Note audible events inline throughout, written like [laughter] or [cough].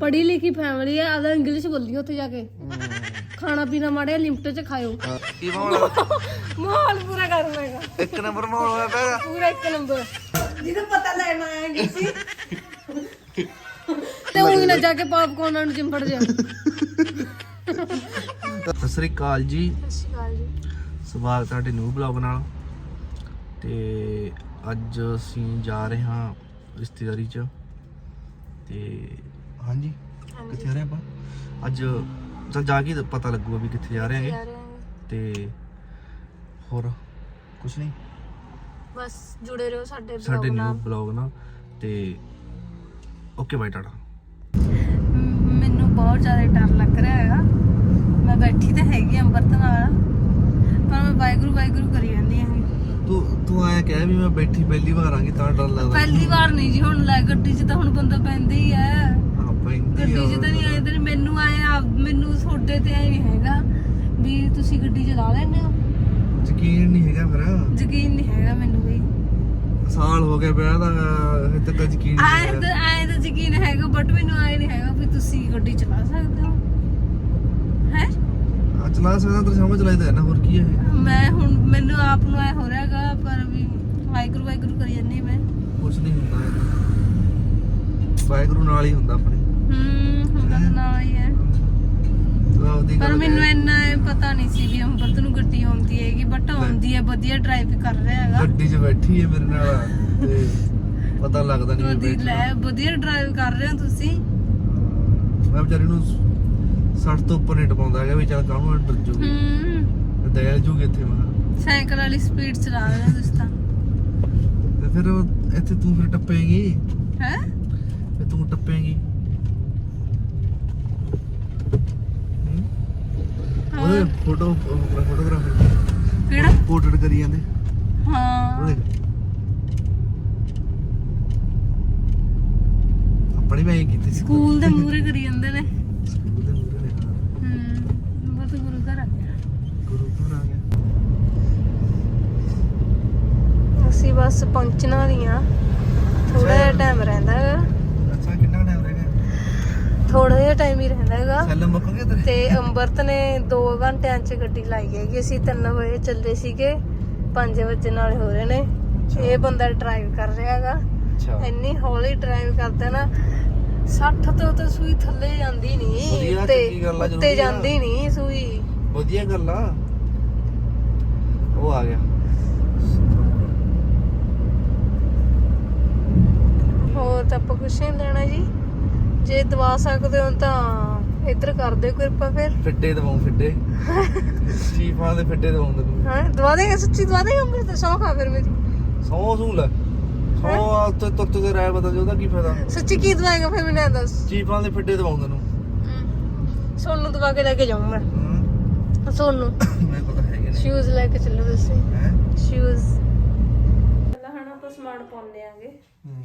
ਪੜ੍ਹੀ ਲਿਖੀ ਫੈਮਿਲੀ ਹੈ ਆਦਾ ਇੰਗਲਿਸ਼ ਬੋਲੀ ਉੱਥੇ ਜਾ ਕੇ। ਖਾਣਾ ਪੀਣਾ ਮਾੜਿਆ ਲਿਮਟ ਚ ਖਾਇਓ। ਕੀ ਮਾਹੌਲ ਮਾਹੌਲ ਪੂਰਾ ਕਰਨਾ ਹੈਗਾ। ਇੱਕ ਨੰਬਰ ਮਾਹੌਲ ਹੋਇਆ ਪਿਆ ਪੂਰਾ ਇੱਕ ਨੰਬਰ। ਜਿਹਨੂੰ ਪਤਾ ਲੈਣ ਆਏਗੀ ਸੀ। ਤੇ ਉਹੀ ਨਾ ਜਾ ਕੇ ਪਾਪਕੌਰਨ ਨੂੰ ਚਿੰਬੜ ਜਾ। ਸਤਿ ਸ੍ਰੀ ਅਕਾਲ ਜੀ। ਸਵਾਗਤ ਹੈ ਤੁਹਾਡੇ ਨਿਊ ਬਲੌਗ ਨਾਲ। ਤੇ ਅੱਜ ਅਸੀਂ ਜਾ ਰਹੇ ਹਾਂ ਰਿਸ਼ਤੇਦਾਰੀ ਚ। ਤੇ ਹਾਂਜੀ ਕਿੱਥੇ ਜਾ ਰਹੇ ਆਪਾਂ? ਅੱਜ ਚੱਲ ਜਾ ਕੇ ਪਤਾ ਲੱਗੂਗਾ ਵੀ ਕਿੱਥੇ ਜਾ ਰਹੇ ਹਾਂ ਤੇ ਹੋਰ ਕੁਛ ਨਹੀਂ? ਬਸ ਜੁੜੇ ਰਹੋ ਸਾਡੇ ਸਾਡੇ ਬਲੌਗ ਨਿਊ ਨਾਲ। ਬਲੌਗ ਨਾਲ। ਤੇ ਓਕੇ ਬਾਈ ਟਾਟਾ ਮੈਨੂੰ ਬਹੁਤ ਜ਼ਿਆਦਾ ਡਰ ਲੱਗ ਰਿਹਾ ਹੈਗਾ। ਮੈਂ ਬੈਠੀ ਤਾਂ ਹੈਗੀ ਆਂ ਅੰਮ੍ਰਿਤ ਨਾਲ। ਪਰ ਮੈਂ ਵਾਹਿਗੁਰੂ ਵਾਹਿਗੁਰੂ ਕਰੀ ਜਾਂਦੀ ਹਾਂ ਤੂੰ ਤੂੰ ਆਇਆ ਕਹਿ ਵੀ ਮੈਂ ਬੈਠੀ ਪਹਿਲੀ ਵਾਰ ਆਂਗੀ ਤਾਂ ਡਰ ਲੱਗਦਾ। ਪਹਿਲੀ ਵਾਰ ਨਹੀਂ ਜੀ ਹੁਣ ਲੈ ਗੱਡੀ 'ਚ ਤਾਂ ਹੁਣ ਬੰਦਾ ਪੈਂਦਾ ਹਾਂ। ਪੈਂਦੀ ਗੱਡੀ 'ਚ ਆ। ਤਾਂ ਨਹੀਂ ਆਏ ਤੇ ਮੈਨੂੰ ਆਏ ਆ ਮੈਨੂੰ ਤੁਹਾਡੇ ਤੇ ਐ ਨਹੀਂ ਹੈਗਾ ਵੀ ਤੁਸੀਂ ਗੱਡੀ ਚਲਾ ਲੈਂਦੇ ਹੋ ਯਕੀਨ ਨਹੀਂ ਹੈਗਾ ਫਿਰ ਯਕੀਨ ਨਹੀਂ ਹੈਗਾ ਮੈਨੂੰ ਵੀ ਸਾਲ ਹੋ ਗਿਆ ਵਿਆਹ ਦਾ ਹਜੇ ਤੱਕ ਯਕੀਨ ਨਹੀਂ ਆਏ ਆਇਆ। ਤਾਂ ਆਏ ਤਾਂ ਯਕੀਨ ਹੈਗਾ ਬਟ ਮੈਨੂੰ ਆਏ ਨਹੀਂ ਹੈਗਾ ਵੀ ਤੁਸੀਂ ਗੱਡੀ ਚਲਾ ਸਕਦੇ ਹੋ ਹੈ ਆ ਚਲਾ ਸਕਦਾ ਤੇ ਸਮਝ ਚਲਾਈਦਾ ਹੈ ਨਾ ਹੋਰ ਕੀ ਹੈ ਇਹ? ਮੈਂ ਹੁਣ ਮੈਨੂੰ ਆਪ ਨੂੰ ਐ ਹੋ ਰਿਹਾਗਾ ਪਰ ਵੀ ਵਾਹਿਗੁਰੂ ਵਾਹਿਗੁਰੂ ਕਰੀ ਜਾਂਦੀ ਮੈਂ ਕੁਛ ਨਹੀਂ ਹੁੰਦਾ ਇਹ। ਵਾਹਿਗੁਰੂ ਨਾਲ ਹੀ ਹੁੰਦਾ ਆਪਣੇ ਹੂੰ ਹੁੰਦਾ ਤਾਂ ਨਾਲ ਹੀ ਹੈ। ਤੂੰ ਆਪਦੀ ਪਰ ਗੱਲ ਮੈਨੂੰ। ਇੰਨਾ ਇਹ ਪਤਾ ਨਹੀਂ ਸੀ ਵੀ ਅੰਮ੍ਰਿਤ ਨੂੰ ਗੱਡੀ ਆਉਂਦੀ ਹੈਗੀ ਬਟ ਆਉਂਦੀ ਹੈ ਵਧੀਆ ਡਰਾਈਵ ਕਰ ਰਿਹਾ ਹੈਗਾ। ਗੱਡੀ 'ਚ ਬੈਠੀ ਹੈ ਮੇਰੇ ਨਾਲ ਤੇ ਪਤਾ ਲੱਗਦਾ ਨਹੀਂ ਵਧੀਆ ਲੈ ਵਧੀਆ ਡਰਾਈਵ ਕਰ ਰਹੇ ਹੋ ਤੁਸੀਂ? ਮੈਂ ਵਿਚਾਰੀ ਨੂੰ 60 ਤੋਂ ਉੱਪਰ ਨਹੀਂ ਟਪਾਉਂਦਾ ਹੈਗਾ ਵੀ ਚੱਲ ਕਾਹਨੂੰ ਡਰ ਜੂਗੀ। ਹੂੰ। ਦਇਲ ਜੂਗੀ ਇੱਥੇ ਮੈਂ। ਸਾਈਕਲ ਵਾਲੀ ਸਪੀਡ ਚਲਾ ਰਹੇ ਹੋ ਤੁਸੀਂ ਤਾਂ। ਤੇ ਫਿਰ ਉਹ- ਇੱਥੇ ਤੂੰ ਫਿਰ ਟੱਪੇਂਗੀ? ਹੈ? ਤੂੰ ਟੱਪੇਂਗੀ ਹੂੰ? ਉਹਦੇ ਫੋਟੋ ਫੋਟੋਗ੍ਰਾਫਰ ਕਿਹੜਾ? ਪੋਰਟਰੇਟ ਕਰੀ ਜਾਂਦੇ। ਹਾਂ। ਉਹਦੇ। ਆਪਣੀ ਮੈਂ ਇਹ ਕੀਤੀ ਸੀ। ਸਕੂਲ ਦੇ ਮੂਹਰੇ ਕਰੀ ਜਾਂਦੇ ਨੇ। ਸਕੂਲ ਦੇ ਮੂਹਰੇ ਨੇ ਹਾਂ। ਹੂੰ ਬਹੁਤ ਗੁਰੂ ਘਰ ਆ ਗਿਆ। ਗੁਰੂ ਘਰ ਆ ਗਿਆ। ਅਸੀਂ ਬਸ ਪਹੁੰਚਣਾ ਦੀਆਂ ਥੋੜਾ ਜਿਹਾ ਟਾਈਮ ਰਹਿੰਦਾ ਹੈਗਾ ਅੱਛਾ ਕਿੰਨਾ ਟਾਈਮ ਰਹਿ ਗਿਆ ਥੋੜਾ ਜਿਹਾ ਟਾਈਮ ਹੀ ਰਹਿੰਦਾ ਹੈਗਾ। ਸੈਲ ਮੁੱਕ ਗਏ ਤੇਰੇ? ਤੇ ਅੰਮ੍ਰਿਤ ਨੇ 2 ਘੰਟਿਆਂ 'ਚ ਗੱਡੀ ਲਾਈ ਹੈਗੀ। ਅਸੀਂ 3 ਵਜੇ ਚੱਲੇ ਸੀਗੇ। 5 ਵਜੇ ਨਾਲ ਹੋ ਰਹੇ ਨੇ। ਇਹ ਬੰਦਾ ਡਰਾਈਵ ਕਰ ਰਿਹਾ ਹੈਗਾ। ਇੰਨੀ ਹੌਲੀ ਡਰਾਈਵ ਕਰਦਾ ਨਾ 60 ਤੋਂ ਤਾਂ ਸੂਈ ਥੱਲੇ ਜਾਂਦੀ ਨਹੀਂ ਤੇ ਉੱਤੇ। ਜਾਂਦੀ ਨਹੀਂ ਸੂਈ। ਵਧੀਆ ਗੱਲ ਆ। ਉਹ ਆ ਗਿਆ। ਹੋਰ ਤਾਂ ਆਪਾਂ ਕੁਛ ਨਹੀਂ ਲੈਣਾ ਜੀ। ਜੇ ਦਵਾ ਸਕਦੇ ਹੋ ਤਾਂ ਇੱਧਰ ਕਰ ਦਿਓ ਕਿਰਪਾ ਫਿਰ। ਫਿੱਡੇ ਦਵਾਉ ਫਿੱਡੇ। ਚੀਫਾਂ ਦੇ ਫਿੱਡੇ ਦਵਾਉਂ ਤੈਨੂੰ। ਹਾਂ ਦਵਾ ਦੇਗਾ ਸੱਚੀ ਦਵਾ ਦੇਗਾ ਮੇਰੇ ਤਾਂ ਸ਼ੌਕ ਆ ਫਿਰ ਮੇਰੀ। ਸੌ ਸੂਲ ਸੌ ਆ ਉੱਤੇ ਤੁੱਤ ਦੇ ਰਾਏ ਬਦਲ ਜੇ ਉਹਦਾ ਕੀ ਫਾਇਦਾ। ਸੱਚੀ ਕੀ ਦਵਾਏਗਾ ਫਿਰ ਮੈਨੂੰ ਇਹ ਦੱਸ। ਚੀਫਾਂ ਦੇ ਫਿੱਡੇ ਦਵਾਉਂ ਤੈਨੂੰ। ਸੋਨੂੰ ਦਵਾ ਕੇ ਲੈ ਕੇ ਜਾਊਂ ਮੈਂ। ਹੂੰ ਸੋਨੂੰ। ਮੈਨੂੰ ਪਤਾ ਹੈਗੇ ਨੇ। ਸ਼ੂਜ਼ ਲੈ ਕੇ ਚੱਲੋ ਤੁਸੀਂ। ਹੈ? ਸ਼ੂਜ਼ ਪਹਿਲਾਂ ਹਣਾ ਆਪਾਂ ਸਮਾਨ ਪਾਉਂਦੇ ਆਂਗੇ।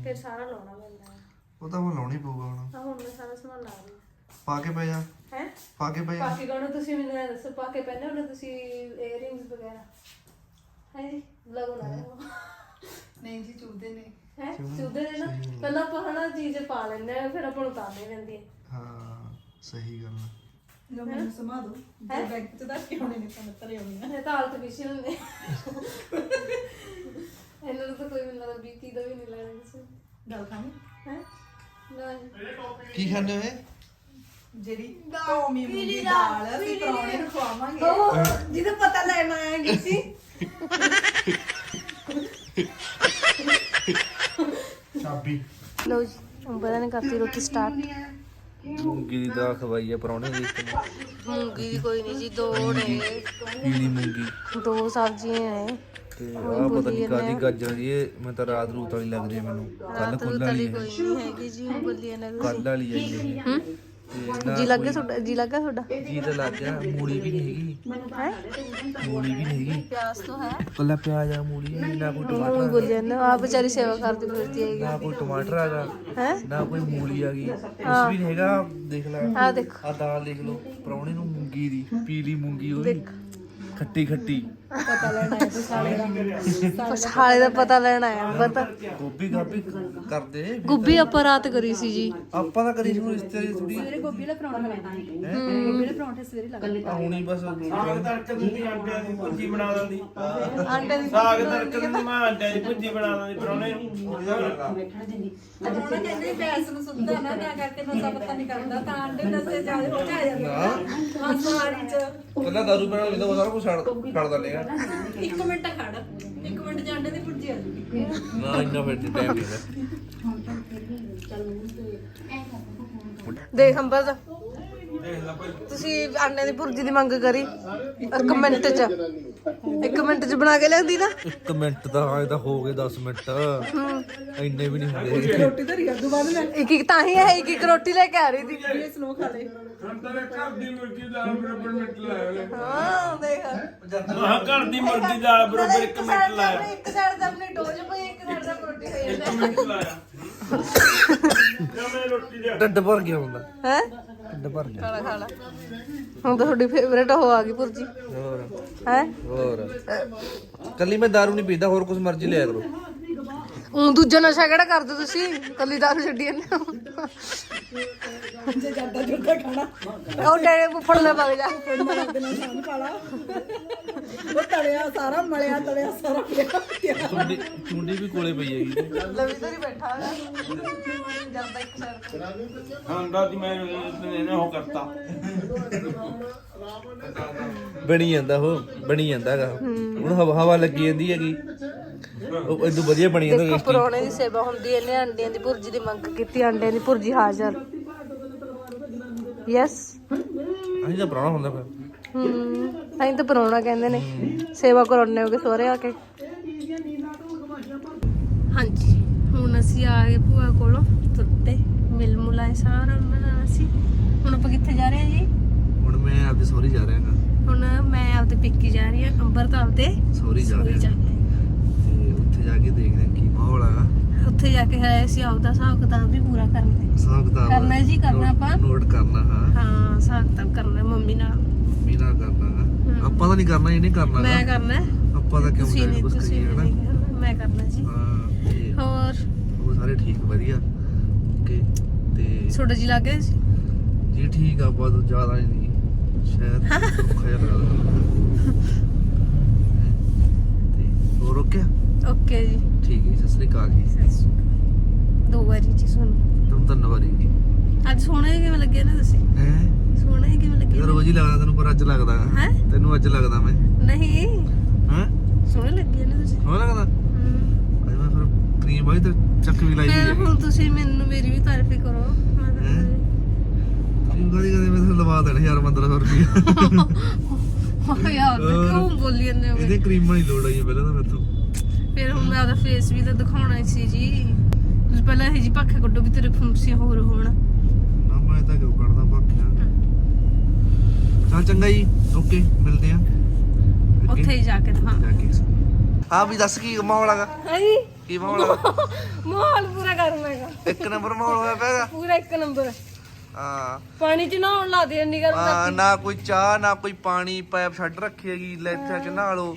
ਫਿਰ ਸਾਰਾ ਲਾਉਣਾ। ਉਹ ਤਾਂ ਹੁਣ ਲਾਉਣੀ ਪਊਗਾ ਹੁਣ। ਆ ਹੁਣ ਮੈਂ ਸਾਰਾ ਸਮਾਨ ਲਾ ਰਹੀ ਪਾ ਕੇ ਪੈ ਜਾ। ਹਾਂ? ਹੈ ਪਾ ਕੇ ਪੈ ਜਾ। ਪਾ ਕੇ ਗਾਣੋ ਤੁਸੀਂ ਮੈਨੂੰ ਇਹ ਦੱਸੋ ਪਾ ਕੇ ਪਹਿਨੇ ਉਹਨੇ ਤੁਸੀਂ ਇਅਰਿੰਗਸ ਵਗੈਰਾ? ਹੈ ਜੀ? ਲਗਾਉਣਾ ਹੈ? ਨਹੀਂ ਜੀ ਚੁੱਭਦੇ ਨੇ। ਹੈ? ਚੁੱਦੇ ਨੇ। ਨਾ ਪਹਿਲਾਂ ਆਪਾਂ ਹਨਾ ਚੀਜ਼ ਪਾ ਲੈਂਦੇ ਆ ਫਿਰ ਆਪਾਂ ਨੂੰ ਉਤਾਰਨੀ ਪੈਂਦੀ ਹੈ। ਹਾਂ ਸਹੀ ਗੱਲ ਆ। ਲੋ ਮੈਨੂੰ ਸਮਾ ਦੋ ਜੇ ਬੈਗ ਚ ਦੱਸ ਕੇ ਆਉਣੇ ਨੇ ਤਾਂ ਤਰੇ ਆਉਣੀਆਂ। ਇਹ ਤਾਂ ਆਰਟੀਫੀਸ਼ੀਅਲ ਨੇ। ਇਹਨਾਂ ਨੂੰ ਤਾਂ ਕੋਈ ਮੈਨੂੰ ਲੱਗਦਾ ਬੀਤੀ ਦਾ ਵੀ ਨਹੀਂ ਲੈਣਾ ਕਿਸੇ ਗੱਲ ਖਾਣੀ ਹੈ? ਨਹੀਂ ਕੀ ਖਾਣੇ ਹੋਏ ਜਿਹੜੀ ਧੋਮੀ ਮੂੰਗੀ ਦਾਲ ਅਸੀਂ ਪਰੌਣੇ ਨੂੰ ਖਵਾਵਾਂਗੇ। ਜਿਹਨੂੰ ਪਤਾ ਲੈਣ ਆਏਗੀ ਸੀ। ਚਾਬੀ। ਲਓ ਜੀ ਅੰਬਰਾਂ ਨੇ ਕਰਤੀ ਰੋਟੀ ਸਟਾਰਟ ਮੂੰਗੀ ਦੀ ਦਾਲ ਖਵਾਈ ਆ ਪਰੌਣੇ ਦੀ ਮੂੰਗੀ ਦੀ ਕੋਈ ਨਹੀਂ ਜੀ ਦੋ ਨੇ। ਪੀਲੀ ਮੂੰਗੀ। ਦੋ ਸਬਜ਼ੀਆਂ ਨੇ। ਤੇ ਆ ਪਤਾ ਨਹੀਂ ਕਾਦੀ ਗਾਜਰ ਦੀ ਇਹ ਮੈਂ ਤਾਂ ਰਾਤ ਰੂਤ ਵਾਲੀ ਲੱਗ ਰਹੀ ਹੈ ਮੈਨੂੰ। ਕੱਲ ਖੁੱਲ ਵਾਲੀ ਕੋਈ ਨਹੀਂ ਹੈਗੀ ਜੀ ਹੁਣ ਬੱਲੀਆਂ ਨੇ ਕੱਲ ਵਾਲੀ ਆਈ ਹੈ ਹੂੰ? ਤੇ ਨਾ ਜੀ ਲੱਗੇ ਤੁਹਾਡਾ ਜੀ ਲੱਗਾ ਤੁਹਾਡਾ? ਜੀ ਤਾਂ ਲੱਗ ਗਿਆ ਮੂਲੀ ਵੀ ਨਹੀਂ ਹੈਗੀ। ਹੈ? ਮੂਲੀ ਵੀ ਨਹੀਂ ਹੈਗੀ। ਪਿਆਸ ਤਾਂ ਹੈ। ਕੱਲਾ ਪਿਆਜ਼ ਆ ਮੂਲੀ ਨਹੀਂ ਨਾ ਕੋਈ ਉਹ ਟਮਾਟਰ ਬੋਲੀ ਜਾਂਦੇ ਆ ਵਿਚਾਰੀ ਸੇਵਾ ਕਰਦੀ ਫਿਰਦੀ ਹੈਗੀ। ਨਾ ਕੋਈ ਟਮਾਟਰ ਹੈਗਾ ਹੈ? ਨਾ ਕੋਈ ਮੂਲੀ ਆ ਗਈ ਕੁਛ ਵੀ ਨਹੀਂ ਹੈਗਾ ਦੇਖ ਲੈ। ਆ ਦੇਖੋ। ਆ ਦਾਲ ਦੇਖ ਲਓ ਪਰੌਣੇ ਨੂੰ ਮੂੰਗੀ ਦੀ ਪੀਲੀ ਮੂੰਗੀ ਉਹਦੀ। ਖੱਟੀ ਖੱਟੀ ਪਤਾ ਲੈਣਾ ਹੈ ਸਾਲੇ ਦਾ। ਸਾਲੇ ਦਾ ਪਤਾ ਲੈਣ ਆਇਆ ਪਤਾ। ਗੋਭੀ ਗਾਭੀ ਕਰਦੇ ਗੁੱਬੀ ਆਪਾਂ ਰਾਤ ਕਰੀ ਸੀ ਜੀ। ਆਪਾਂ ਤਾਂ ਕਰੀ ਸ਼ੁਰੂ ਇਸ ਤੇਰੀ ਥੋੜੀ ਮੇਰੇ ਗੋਭੀ ਦਾ ਪਰੌਂਠਾ ਬਣਾਇਆ ਗੋਭੀ ਦੇ ਪਰੌਂਠੇ ਸਵੇਰੇ ਲੱਗ ਹੁਣੀ ਬਸ ਸਾਗ ਤੜਕ ਦਿੰਦੀ ਆਂਡਿਆਂ ਦੀ ਭੁੱਜੀ ਬਣਾ ਦਿੰਦੀ। ਆਂਡੇ ਦੀ ਸਾਗ ਤੜਕ ਦਿੰਦੀ ਮੈਂ ਆਂਡਿਆਂ ਦੀ ਭੁੱਜੀ ਬਣਾ ਦਿੰਦੀ ਪਰੋਣੇ ਹੁਣ ਕਹਿੰਦੇ ਬੈਸ ਨੂੰ ਸੁੱਧਾ ਨਾ ਤਾਂ ਕਰਕੇ ਨਸ਼ਾ ਪਤਾ ਨਹੀਂ ਕਰਦਾ ਤਾਂ ਅੰਡੇ ਨਸੇ ਜਾਦੇ ਹੋ ਜਾ ਜਾਂਦਾ ਮਾਸਾਹਾਰੀ ਚ। ਪਹਿਲਾਂ ਦਾਰੂ ਪੀਣਾ ਲੈਂਦਾ ਉਹ ਸਾਰਾ ਕੁਝ ਛੱਡ ਛੱਡ ਦਿੰਦੇ ਆ। ਇੱਕ ਮਿੰਟ ਖੜ ਇੱਕ ਮਿੰਟ ਚ ਅੰਡੇ ਦੀ ਭੁਰਜੀ ਆ ਜੂਗੀ। ਨਾ ਇੰਨਾ ਫਿਰ ਟਾਈਮ ਨਹੀਂ ਹੈ ਦੇਖ ਅੰਬਰ ਦਾ। ਤੁਸੀਂ ਆਂਡੇ ਦੀ ਭੁਰਜੀ ਦੀ ਮੰਗ ਕਰੀ। ਇੱਕ ਮਿੰਟ ਚ। ਇੱਕ ਮਿੰਟ ਚ ਬਣਾ ਕੇ ਲਿਆਂਦੀ ਨਾ। 1 ਮਿੰਟ ਦਾ ਆਏ ਤਾਂ ਹੋ ਗਏ 10 ਮਿੰਟ। ਇੰਨੇ ਵੀ ਨਹੀਂ ਹੁੰਦੇ ਰੋਟੀ ਧਰੀ ਅੱਗੂ ਬਾਅਦ ਮੈਂ ਇੱਕ ਇੱਕ ਤਾਂ ਹੀ ਹੈ ਇੱਕ ਇੱਕ ਰੋਟੀ ਲੈ ਕੇ ਆ ਰਹੀ ਸੀ। ਇਹ ਸਲੋ ਖਾ ਲੇ। ਅੰਦਰ ਘਰ ਦੀ ਮੁਰਗੀ ਦਾ ਬਰਾਬਰ ਮਿੰਟ ਲਾਇਆ ਹਾਂ ਦੇਖ। ਮਹਾ ਘਰ ਦੀ ਮੁਰਗੀ ਦਾ ਬਰਾਬਰ 1 ਮਿੰਟ ਲਾਇਆ। ਇੱਕ ਸਾਈਡ ਤੇ ਆਪਣੀ ਡੋਜ ਪਈ ਇੱਕ ਸਾਈਡ ਤੇ ਰੋਟੀ ਹੋਈ ਇੱਕ ਮਿੰਟ ਲਾਇਆ। [laughs] ਮੈਂ ਰੋਟੀ ਲਿਆ? ਢਿੱਡ ਭਰ ਗਿਆ ਹੁੰਦਾ ਹੈ? ਢਿੱਡ ਭਰ ਗਿਆ ਖਾਲਾ ਖਾਲਾ। ਹੁਣ ਤਾਂ ਤੁਹਾਡੀ ਫੇਵਰੇਟ ਹੋ ਆ ਗਈ ਭੁਰਜੀ। ਹੋਰ। ਹੈ? ਹੋਰ। ਕੱਲੀ ਮੈਂ ਦਾਰੂ ਨਹੀਂ ਪੀਂਦਾ ਹੋਰ ਕੁਝ ਮਰਜ਼ੀ ਲਿਆ ਕਰੋ। ਉਹ ਦੂਜਾ ਨਸ਼ਾ ਕਿਹੜਾ ਕਰਦੇ ਤੁਸੀਂ? ਕੱਲੀ ਦਾਰੂ ਛੱਡੀ ਜਾਂਦੇ ਹੋ। ਜੇ ਜਾਂਦਾ ਜੁੱਦਾ ਖਾਣਾ ਉਹ ਡੇਰੇ ਫੁੱਫੜ ਲੈ ਵਗ ਜਾ। ਮਾਰ ਦੇਣਾ ਸਾਨ ਉਹ ਸਾਰਾ ਮਲਿਆ ਤੜਿਆ ਸਾਰਾ ਪਿਆ ਚੁੰਡੀ ਚੁੰਡੀ ਵੀ ਕੋਲੇ ਪਈ ਹੈਗੀ। ਲਵੀ ਤਾਂ ਹੀ ਬੈਠਾ ਹੈਗਾ। ਜਰਦਾ ਇੱਕ ਸਾਈਡ ਆਂਡਾ ਦੀ ਮੈਂ ਇਹਨੇ ਉਹ ਕਰਤਾ। ਬਣੀ ਜਾਂਦਾ ਉਹ ਬਣੀ ਜਾਂਦਾ ਹੁਣ ਹਵਾ ਹਵਾ ਲੱਗੀ ਜਾਂਦੀ ਹੈਗੀ। ਉਹ ਇਦੋਂ ਵਧੀਆ ਬਣੀ ਜਾਂਦਾ ਦੇਖੋ ਪਰੋਣੇ ਦੀ ਸੇਵਾ ਹੁੰਦੀ ਹੈ ਇਹਨੇ ਅੰਡਿਆਂ ਦੀ ਭੁਰਜੀ ਦੀ ਮੰਗ ਕੀਤੀ ਅੰਡਿਆਂ ਦੀ ਭੁਰਜੀ ਹਾਜ਼ਰ। ਯੈਸ ਅਸੀਂ ਤਾਂ ਪੁਰਾਣਾ ਹੁੰਦਾ ਫਿਰ। ਹੂੰ ਅਸੀਂ ਤਾਂ ਪਰੋਣਾ ਕਹਿੰਦੇ ਨੇ। ਸੇਵਾ ਕਰਾਉਣੇ ਹੋਗੇ ਸਹੁਰੇ ਆ ਕੇ। ਹਾਂਜੀ ਹੁਣ ਅਸੀਂ ਆ ਗਏ ਭੂਆ ਕੋਲੋਂ ਤੁੱਤੇ ਮਿਲ ਮੁਲਾਏ ਸਾਰਾ ਉਹਨਾਂ ਨਾਲ ਅਸੀਂ। ਹੁਣ ਆਪਾਂ ਕਿੱਥੇ ਜਾ ਰਹੇ ਹਾਂ ਜੀ? ਹੁਣ ਮੈਂ ਆਪਦੇ ਸੋਰੀ ਜਾ ਰਿਹਾ ਹਾਂ। ਹੁਣ ਮੈਂ ਆਪਦੇ ਪਿੱਕੀ ਜਾ ਰਹੀ ਹਾਂ ਅੰਬਰ ਤਾਂ। ਆਪਦੇ ਸੋਰੀ ਜਾ ਸਹੁਰੇ ਜਾ ਰਿਹਾ ਰਹੇ ਤੇ ਉੱਥੇ ਜਾ ਕੇ ਦੇਖਦੇ ਹਾਂ ਕੀ ਮਾਹੌਲ ਆ। ਉੱਥੇ ਜਾ ਕੇ ਹੈ ਅਸੀਂ ਆਪਦਾ ਹਿਸਾਬ ਕਿਤਾਬ ਵੀ ਪੂਰਾ ਕਰਨਾ ਹਿਸਾਬ ਕਿਤਾਬ ਕਰਨਾ ਜੀ, ਕਰਨਾ ਆਪਾਂ। ਨੋਟ ਕਰਨਾ ਹਾਂ। ਹਾਂ ਹਿਸਾਬ ਕਿਤਾਬ ਕਰਨਾ ਮੰਮੀ ਨਾਲ। ਮੀਨਾ ਕਰਨਾ ਗਾ। ਆਪਾਂ ਤਾਂ ਨਹੀਂ ਕਰਨਾ ਇਹਨੇ ਕਰਨਾ ਮੈਂ। ਕਰਨਾ। ਆਪਾਂ ਤਾਂ ਕਿਉਂ ਨਹੀਂ ਕੁਝ ਕਰੀਏ ਕਰਨਾ, ਮੈਂ ਕਰਨਾ ਜੀ। ਹਾਂ ਹੋਰ? ਉਹ ਸਾਰੇ ਠੀਕ ਵਧੀਆ। ਓਕੇ ਤੇ ਛੋਟਾ ਜੀ ਲੱਗ ਸੀ ਜੀ? ਠੀਕ ਆ ਬਹੁਤ ਜ਼ਿਆਦਾ ਨਹੀਂ। ਸ਼ਾਇਦ ਜਿਹਾ ਲੱਗਦਾ। [laughs] ਤੇ ਹੋਰ ਓਕੇ ਓਕੇ ਜੀ। ਠੀਕ ਹੈ ਜੀ, ਸਤਿ ਸ੍ਰੀ ਅਕਾਲ ਜੀ। ਸਤਿ ਸ਼੍ਰੀ ਅਕਾਲ। ਦੋ ਵਾਰੀ ਜੀ ਸੁਣ ਤੁਹਾਨੂੰ ਧੰਨਵਾਦ ਜੀ। ਅੱਜ ਸੋਹਣਾ ਹੀ ਕਿਵੇਂ ਲੱਗਿਆ ਨਾ ਤੁਸੀਂ? ਹੈ? ਸੋਹਣਾ ਹੀ ਕਿਵੇਂ ਲੱਗਿਆ? ਰੋਜ਼ ਹੀ ਲੱਗਦਾ ਤੈਨੂੰ ਪਰ ਅੱਜ ਲੱਗਦਾ। ਹੈਂ? ਤੈਨੂੰ ਅੱਜ ਲੱਗਦਾ ਮੈਂ। ਨਹੀਂ। ਹੈ? ਸੋਹਣੇ ਲੱਗੇ ਨਾ ਤੁਸੀਂ। ਹੋ ਲੱਗਦਾ? ਹਮ। ਅੱਜ ਮੈਂ ਫਿਰ ਕਰੀਮ ਵਾਲੀ ਤੇ ਚੱਕ ਵੀ ਲਾਈ ਫਿਰ ਹੋਈ ਹੈ ਹੁਣ ਤੁਸੀਂ ਮੈਨੂੰ ਮੇਰੀ ਵੀ ਤਾਰੀਫ ਹੀ ਕਰੋ। ਮੈਂ ਤਾਂ ਹੈਂ? ਕਰੀਮ ਕਦੀ ਕਦੇ ਮੈਂ ਤੁਹਾਨੂੰ ਲਵਾ ਦੇਣਾ ਯਾਰ 1500 ਰੁਪਏ ਹੋ ਯਾਰ ਹੋਰ। ਕਿਉਂ ਬੋਲੀ ਜਾਂਦੇ ਹੋ ਇਹਦੇ ਕਰੀਮਾਂ ਦੀ ਲੋੜ ਆਈ ਹੈ ਪਹਿਲਾਂ ਤਾਂ ਮੈਥੋਂ। ਫਿਰ ਹੁਣ ਮੈਂ ਆਪਦਾ ਫੇਸ ਵੀ ਤਾਂ ਦਿਖਾਉਣਾ ਸੀ ਜੀ। ਤੁਸੀਂ ਪਹਿਲਾਂ ਇਹ ਜੀ ਪੱਖੇ ਕੱਢੋ ਵੀ ਤੇਰੇ ਫੁੰਸੀਆਂ ਹੋਰ ਹੋਣ। ਨਾ ਮੈਂ ਤਾਂ ਕਿਉਂ ਕੱਢਦਾ ਬਾਕੀਆਂ ਚੱਲ ਚੰਗਾ ਜੀ ਓਕੇ ਮਿਲਦੇ ਆ ਉੱਥੇ ਹੀ ਜਾ ਕੇ ਦਿਖਾ। ਜਾ ਕੇ। ਵੀ ਦੱਸ ਕੀ ਮਾਹੌਲ ਹੈਗਾ? ਹਾਂਜੀ ਕੀ ਮਾਹੌਲ ਹੈਗਾ? ਮਾਹੌਲ ਪੂਰਾ ਗਰਮ ਹੈਗਾ। ਇੱਕ ਨੰਬਰ ਮਾਹੌਲ ਹੋਇਆ ਪਿਆ ਹੈਗਾ? ਪੂਰਾ ਇੱਕ ਨੰਬਰ। ਹਾਂ। ਪਾਣੀ ਚ ਨਹਾਉਣ ਲਾ ਦੇ ਇੰਨੀ ਗਰਮ ਹਾਂ, ਨਾ ਕੋਈ ਚਾਹ ਨਾ ਕੋਈ ਪਾਣੀ ਪਾਈਪ ਛੱਡ ਰੱਖੀ ਹੈਗੀ ਲੈ ਇੱਥੇ ਆ ਕੇ ਨਹਾ ਲਓ।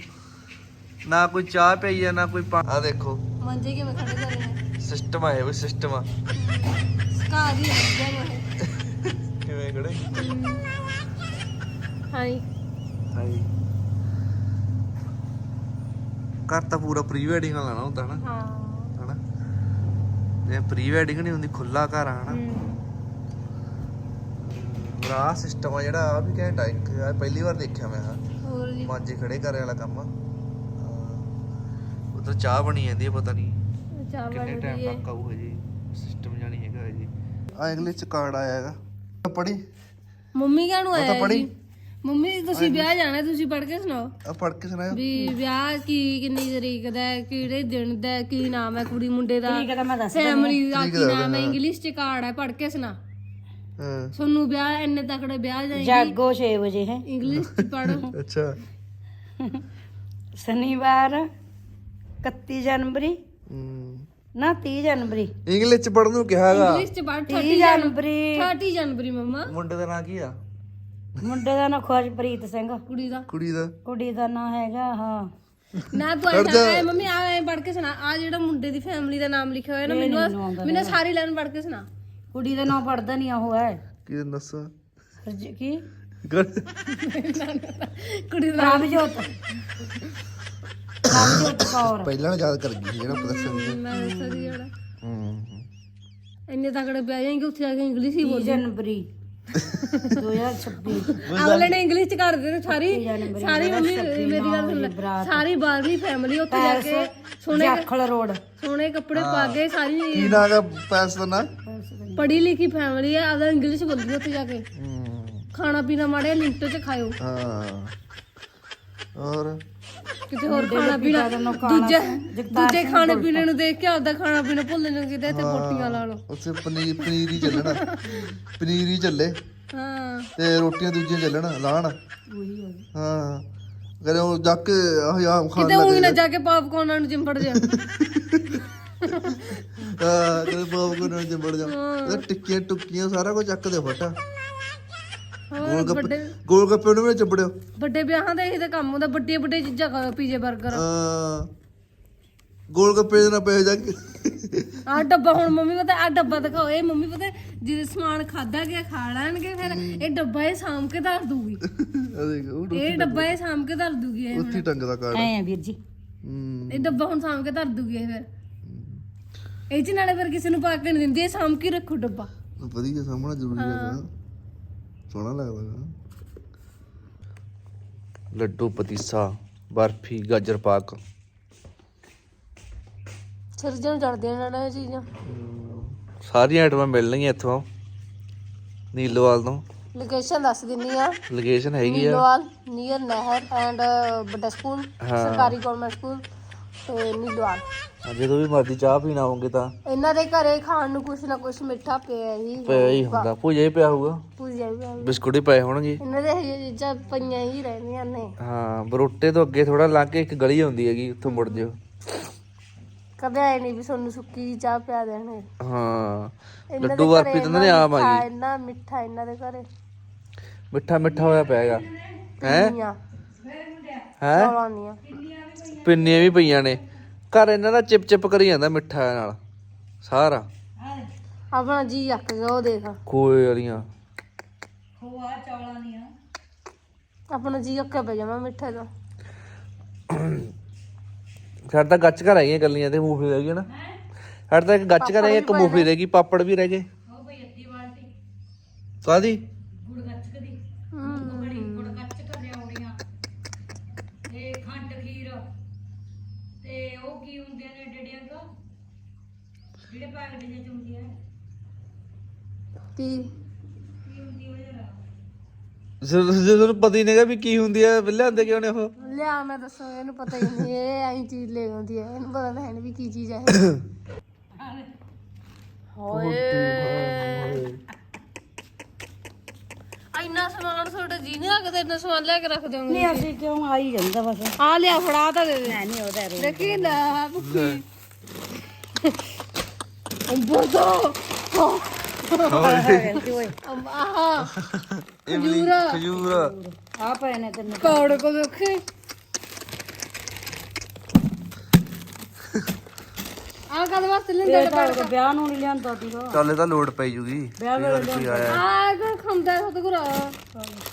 ਨਾ ਕੋਈ ਚਾਹ ਪਈ ਆ ਨਾ ਕੋਈ ਆ ਦੇਖੋ। ਮੰਜੇ ਕਿਵੇਂ ਖੜੇ ਕਰੇ ਨੇ? ਸਿਸਟਮ ਆਇਆ ਵੀ ਸਿਸਟਮ ਆ। ਘਰ ਹੀ ਲੱਗਿਆ ਮੈਂ ਕਿਵੇਂ ਖੜੇ? ਹਾਂਜੀ ਹਾਂਜੀ ਘਰ ਤਾਂ ਪੂਰਾ ਪ੍ਰੀ ਵੈਡਿੰਗ ਵਾਲਾ ਨਾ ਹੁੰਦਾ ਹਨਾ? ਹਾਂ। ਹਨਾ? ਜੇ ਪ੍ਰੀ ਵੈਡਿੰਗ ਨਹੀਂ ਹੁੰਦੀ ਖੁੱਲਾ ਘਰ ਆ ਹਨਾ? ਬਰਾ ਸਿਸਟਮ ਆ ਜਿਹੜਾ ਆ ਵੀ ਘੈਂਟਾ ਇੱਕ ਆ ਪਹਿਲੀ ਵਾਰ ਦੇਖਿਆ ਮੈਂ ਹਾਂ ਹੋਰ ਜੀ? ਮਾਂਜੇ ਖੜੇ ਕਰੇ ਵਾਲਾ ਕੰਮ ਉਧਰ ਚਾਹ ਬਣੀ ਜਾਂਦੀ ਹੈ ਪਤਾ ਨਹੀਂ ਚਾਹ ਕਿੰਨੇ ਟਾਈਮ ਰਹੀ ਹੈ ਤੱਕ ਸਿਸਟਮ ਜਾਨੀ ਹੈਗਾ ਜੀ ਆ ਇੰਗਲਿਸ਼ ਚ ਕਾਰਡ ਆਇਆ ਹੈਗਾ। ਪੜੀ ਮੰਮੀ ਕਾਹਨੂੰ ਉਹ ਤਾਂ ਆਇਆ ਪੜ੍ਹੀ। ਜੀ? ਮੰਮੀ ਤੁਸੀਂ ਵਿਆਹ ਜਾਣਾ ਤੁਸੀਂ ਪੜ੍ਹ ਕੇ ਸੁਣਾਓ। ਆ ਪੜ ਕੇ ਸੁਣਾਓ ਵੀ ਵਿਆਹ ਕੀ ਕਿੰਨੀ ਤਰੀਕ ਦਾ ਹੈ, ਕਿਹੜੇ ਦਿਨ ਦਾ ਹੈ, ਕੀ ਨਾਮ ਹੈ ਕੁੜੀ ਮੁੰਡੇ ਦਾ? ਠੀਕ ਹੈ ਤਾਂ ਮੈਂ ਦੱਸ ਫੈਮਿਲੀ ਦਾ ਕੀ ਨਾਮ ਹੈ। ਇੰਗਲਿਸ਼ ਚ ਕਾਰਡ ਹੈ ਪੜ੍ਹ ਕੇ ਸੁਣਾ। ਹਾਂ। ਤੁਹਾਨੂੰ ਵਿਆਹ ਇੰਨੇ ਤਕੜੇ ਵਿਆਹ ਜਾਏਗੀ। ਜਾਗੋ 6 ਵਜੇ ਹੈ। ਇੰਗਲਿਸ਼ ਚ ਪੜ੍ਹੋ। ਅੱਛਾ। [laughs] ਸ਼ਨੀਵਾਰ 31 ਜਨਵਰੀ। ਹਮ, ਨਾ 30 ਜਨਵਰੀ। ਇੰਗਲਿਸ਼ ਚ ਪੜਨ ਨੂੰ ਕਿਹਾ ਹੈਗਾ ਇੰਗਲਿਸ਼ ਚ ਪੜ੍ਹ 30 30 ਜਨਵਰੀ। 30 ਜਨਵਰੀ ਮਮਾ। ਮੁੰਡੇ ਦਾ ਨਾਂ ਕੀ ਆ? ਮੁੰਡੇ ਦਾ ਨਾਂ ਖੁਸ਼ਪ੍ਰੀਤ ਸਿੰਘ। ਕੁੜੀ ਦਾ। ਕੁੜੀ ਦਾ। ਕੁੜੀ ਦਾ ਨਾਂ ਹੈਗਾ ਹਾਂ। ਨਾ ਤੂੰ ਐ ਮੰਮੀ ਆ ਐ ਪੜ ਕੇ ਸੁਣਾ। ਆ ਜਿਹੜਾ ਮੁੰਡੇ ਦੀ ਫੈਮਿਲੀ ਦਾ ਨਾਮ ਲਿਖਿਆ ਹੋਇਆ ਨਾ ਮੈਨੂੰ ਮੈਨੂੰ ਸਾਰੀ ਲਾਈਨ ਪੜ ਕੇ ਸੁਣਾ। ਕੁੜੀ ਦਾ ਨਾਂ ਪੜਦਾ ਨਹੀਂ ਉਹ ਹੈ। ਕੀ ਦੱਸਾਂ? ਕੀ? ਕੁੜੀ ਦਾ ਪ੍ਰਭਜੋਤ ਕੌਰ [laughs] ਪਹਿਲਾਂ ਯਾਦ ਕਰ ਗਈ ਜਿਹੜਾ ਪਤਾ ਸੀ ਮੈਂ ਦੱਸਿਆ ਸੀ ਜਿਹੜਾ। ਹੂੰ ਇੰਨੇ ਤਕੜੇ ਪਿਆ ਜਾਏਂਗੇ ਉੱਥੇ ਜਾ ਕੇ ਇੰਗਲਿਸ਼ ਹੀ ਬੋਲ ਜਨਵਰੀ 2026 ਅਗਲੇ [laughs] ਨੇ ਇੰਗਲਿਸ਼ ਚ ਕਰ ਦਿੱਤੇ ਸਾਰੀ ਸਾਰੀ ਮੰਮੀ ਮੇਰੀ ਗੱਲ ਸੁਣ ਲੈ। ਸਾਰੀ ਬਾਹਰਲੀ ਫੈਮਿਲੀ ਉੱਥੇ ਜਾ ਕੇ ਸੋਹਣੇ ਜਾਖਲ ਰੋਡ। ਸੋਹਣੇ ਕੱਪੜੇ ਪਾ ਕੇ ਸਾਰੀ ਕੀ ਨਾ ਦਾ ਪੈਸ ਦਾ ਨਾ। ਪੜ੍ਹੀ ਲਿਖੀ ਫੈਮਿਲੀ ਹੈ ਆਦਾ ਇੰਗਲਿਸ਼ ਬੋਲਦੀ ਉੱਥੇ ਜਾ ਕੇ। ਖਾਣਾ ਪੀਣਾ ਮਾੜੇ ਲਿੰਟ ਚ ਖਾਇਓ। ਹਾਂ। ਔਰ ਕਿਤੇ ਹੋਰ ਖਾਣਾ ਪੀਣਾ ਦੂਜੇ ਦੂਜੇ ਖਾਣੇ ਪੀਣੇ ਨੂੰ ਦੇਖ ਕੇ ਆਪਦਾ ਖਾਣਾ ਪੀਣਾ ਭੁੱਲ ਨੂੰ ਕਿਤੇ ਇੱਥੇ ਪੋਟੀਆਂ ਲਾ ਲਓ। ਉੱਥੇ ਪਨੀਰ ਪਨੀਰ ਹੀ ਚੱਲਣਾ। ਪਨੀਰ ਹੀ ਚੱਲੇ। ਹਾਂ। ਤੇ ਰੋਟੀਆਂ ਦੂਜੀਆਂ ਚੱਲਣ ਲਾਣ। ਹਾਂ। ਕਰੇ ਉਹ ਜਾ ਕੇ ਆਹ ਖਾਣ ਕਿਤੇ ਉਹੀ ਨਾ ਜਾ ਕੇ ਪਾਪਕੌਰਨਾਂ ਨੂੰ ਚਿੰਬੜ ਜਾ ਹਾਂ ਕਦੇ ਕੋ ਨਾਲ ਜੰਬੜ ਜਾ ਟਿੱਕੀਆਂ ਟੁੱਕੀਆਂ ਸਾਰਾ ਕੁਝ ਚੱਕ ਦੇ ਫਟਾ। ਹੋਰ ਵੱਡੇ ਗੋਲ ਗੱਪੇ ਨੂੰ ਵੀ ਚੰਬੜਿਓ। ਵੱਡੇ ਵਿਆਹਾਂ ਦਾ ਇਹ ਤਾਂ ਕੰਮ ਹੁੰਦਾ ਵੱਡੀਆਂ ਵੱਡੀਆਂ ਚੀਜ਼ਾਂ ਖਾਓ ਪੀਜ਼ੇ 버ਗਰ ਹਾਂ। ਗੋਲ ਗੱਪੇ ਦੇ ਨਾਲ ਪੈ ਜਾ ਕੇ ਆਹ ਡੱਬਾ ਹੁਣ ਮੰਮੀ ਪਤਾ ਆ ਡੱਬਾ ਦਿਖਾਓ। ਇਹ ਮੰਮੀ ਪਤਾ ਜਿਹਦੇ ਸਮਾਨ ਖਾਦਾ ਗਿਆ ਖਾ ਲੈਣਗੇ ਫਿਰ। ਇਹ ਡੱਬਾ ਇਹ ਸਾਂਭ ਕੇ ਧਰ ਦੂਗੀ। ਆ ਇਹ ਡੱਬਾ ਇਹ ਸਾਂਭ ਕੇ ਧਰ ਦੂਗੀ ਇਹ ਉੱਥੀ ਟੰਗ ਦਾ ਕਾਰਡ ਐ ਆ ਵੀਰ ਜੀ। ਹੂੰ। ਇਹ ਡੱਬਾ ਹੁਣ ਸਾਂਭ ਕੇ ਧਰ ਦੂਗੀ ਇਹ ਫਿਰ। ਇਹ ਚ ਨਾਲੇ ਫਿਰ ਕਿਸੇ ਨੂੰ ਪਾ ਕੇ ਨਹੀਂ ਦਿੰਦੀ ਇਹ ਸਾਂਭ ਕੇ ਰੱਖੋ ਡੱਬਾ। ਵਧੀਆ ਸਾਹਮਣਾ ਜ਼ਰੂਰੀ ਹੈ। ਸੋਹਣਾ ਲੱਗਦਾ ਹੈ ਲੱਡੂ ਪਤੀਸਾ ਬਰਫੀ ਗਾਜਰ ਪਾਕ। ਸਰਜਣ ਚੜਦੇ ਨੇ ਨਾਲ ਇਹ ਚੀਜ਼ਾਂ। ਸਾਰੀਆਂ ਆਈਟਮਾਂ ਮਿਲਣਗੀਆਂ ਇੱਥੋਂ। ਨੀਲੋਵਾਲ ਤੋਂ। ਲੋਕੇਸ਼ਨ ਦੱਸ ਦਿੰਨੀ ਆ। ਲੋਕੇਸ਼ਨ ਹੈਗੀ ਆ। ਨੀਲੋਵਾਲ ਨੀਅਰ ਨਹਿਰ ਐਂਡ ਵੱਡਾ ਸਕੂਲ ਸਰਕਾਰੀ ਗਵਰਨਮੈਂਟ ਸਕੂਲ ਤੇ ਨੀਲੋਵਾਲ ਜਦੋਂ ਵੀ ਮਰਜ਼ੀ ਚਾਹ ਪੀਣਾ ਹੋਗੇ ਤਾਂ। ਇਹਨਾਂ ਦੇ ਘਰੇ ਖਾਣ ਨੂੰ ਕੁਛ ਨਾ ਕੁਛ ਮਿੱਠਾ ਪਿਆ ਹੀ ਪਿਆ ਹੀ ਹੁੰਦਾ। ਭੁਜਾ ਹੀ ਪਿਆ ਹੋਊਗਾ। ਪੂਜਾ ਵੀ ਆ। ਬਿਸਕੁਟ ਹੀ ਪਏ ਹੋਣਗੇ। ਇਹਨਾਂ ਦੇ ਇਹ ਚੀਜ਼ਾਂ ਪਈਆਂ ਹੀ ਰਹਿੰਦੀਆਂ ਨੇ। ਹਾਂ ਬਰੋਟੇ ਤੋਂ ਅੱਗੇ ਥੋੜਾ ਲੰਘ ਕੇ ਇੱਕ ਗਲੀ ਆਉਂਦੀ ਹੈਗੀ ਉੱਥੋਂ ਮੁੜ ਜਿਓ ਕਦੇ ਆਏ ਨਹੀਂ ਵੀ ਤੁਹਾਨੂੰ ਸੁੱਕੀ ਜਿਹੀ ਚਾਹ ਪਿਆ ਦੇਣਗੇ ਹਾਂ ਇਹਨਾਂ ਲੱਡੂ ਦੇ ਘਰੇ ਤਾਂ ਇਹਨਾਂ ਦੇ ਆਮ ਆ ਮਿੱਠਾ, ਗਈ ਇੰਨਾ ਮਿੱਠਾ ਇਹਨਾਂ ਦੇ ਘਰੇ। ਮਿੱਠਾ ਮਿੱਠਾ ਹੋਇਆ ਪਿਆ ਹੈਗਾ। ਹੈ? ਪੀਆਂ। ਹੈ? ਚੌਲਾਂ ਦੀਆਂ। ਪਿੰਨੀਆਂ ਵੀ ਪਈਆਂ ਨੇ। ਘਰ ਇਹਨਾਂ ਦਾ ਚਿਪ ਚਿਪ ਕਰੀ ਜਾਂਦਾ ਮਿੱਠਾ ਨਾਲ। ਸਾਰਾ। ਆਪਣਾ ਜੀ ਅੱਕ ਗਿਆ ਉਹ ਦੇਖ। ਖੋਏ ਵਾਲੀਆਂ। ਆਪਣਾ ਜੀ ਅੱਕਾ ਪੈ ਜਾਵਾਂ ਮਿੱਠੇ ਤੋਂ ਸਾਡੇ ਤਾਂ ਗੱਚ ਘਰ ਆਈਆਂ ਗੱਲੀਆਂ ਤੇ ਮੂਫਲੀ ਰਹਿ ਗਈ ਨਾ। ਸਾਡੇ ਤਾਂ ਇੱਕ ਗੱਚ ਘਰ ਆਈ ਇੱਕ ਮੂਫਲੀ ਰਹਿ ਗਈ ਪਾਪੜ ਵੀ ਰਹਿ ਗਏ। ਕਾਦੀ ਕੀ? ਜਦੋਂ ਪਤਾ ਹੀ ਨਹੀਂਗਾ ਵੀ ਕੀ ਹੁੰਦੀ ਹੈ ਲਿਆਂਦੇ ਕਿਉਂ ਨੇ ਉਹ? ਲਿਆ ਮੈਂ ਦੱਸਾਂ ਇਹਨੂੰ ਪਤਾ ਹੀ ਨਹੀਂ ਇਹ ਐਂ ਚੀਜ਼ ਲੈ ਆਉਂਦੀ ਹੈ ਇਹਨੂੰ ਪਤਾ ਤਾਂ ਹੈ ਨੀ ਵੀ ਕੀ ਚੀਜ਼ ਹੈ ਇਹ। ਇੰਨਾ ਸਮਾਨ ਤੁਹਾਡਾ ਜੀ ਨਹੀਂ ਲੱਗਦਾ ਇੰਨਾ ਸਮਾਨ ਲੈ ਕੇ ਰੱਖ ਦਿਓਗੇ ਨਹੀਂ ਅਸੀਂ ਕਿਉਂ ਆ ਹੀ ਜਾਂਦਾ ਬਸ। ਆ ਲਿਆ ਫੜਾ ਤਾਂ ਦੇ ਦੇ। ਨਹੀਂ ਉਹਦਾ ਦੇਖੀ ਨਾ ਭੁੱਖੀ। ਬੋਦੋ ਗਲਤੀ ਓਏ ਆਹ ਇਮਲੀ ਖਜੂਰ ਆ ਪਏ ਨੇ ਤੈਨੂੰ ਕੌੜ ਕੋ ਦੇਖੇ ਆ ਕਦ ਵਾਸਤੇ ਲੈਂਦਾ ਇਹ ਤਾਂ ਉਹਦੇ ਵਿਆਹ ਨੂੰ ਨਹੀਂ ਲਿਆਂਦਾ ਸੀਗਾ ਚੱਲੇ ਤਾਂ ਲੋਡ ਪਈ ਜੂਗੀ ਵਿਆਹ ਵੇਲੇ ਕੀ ਆਇਆ ਆ ਕੋ ਖਾਂਦਾ ਸਤਗੁਰਾ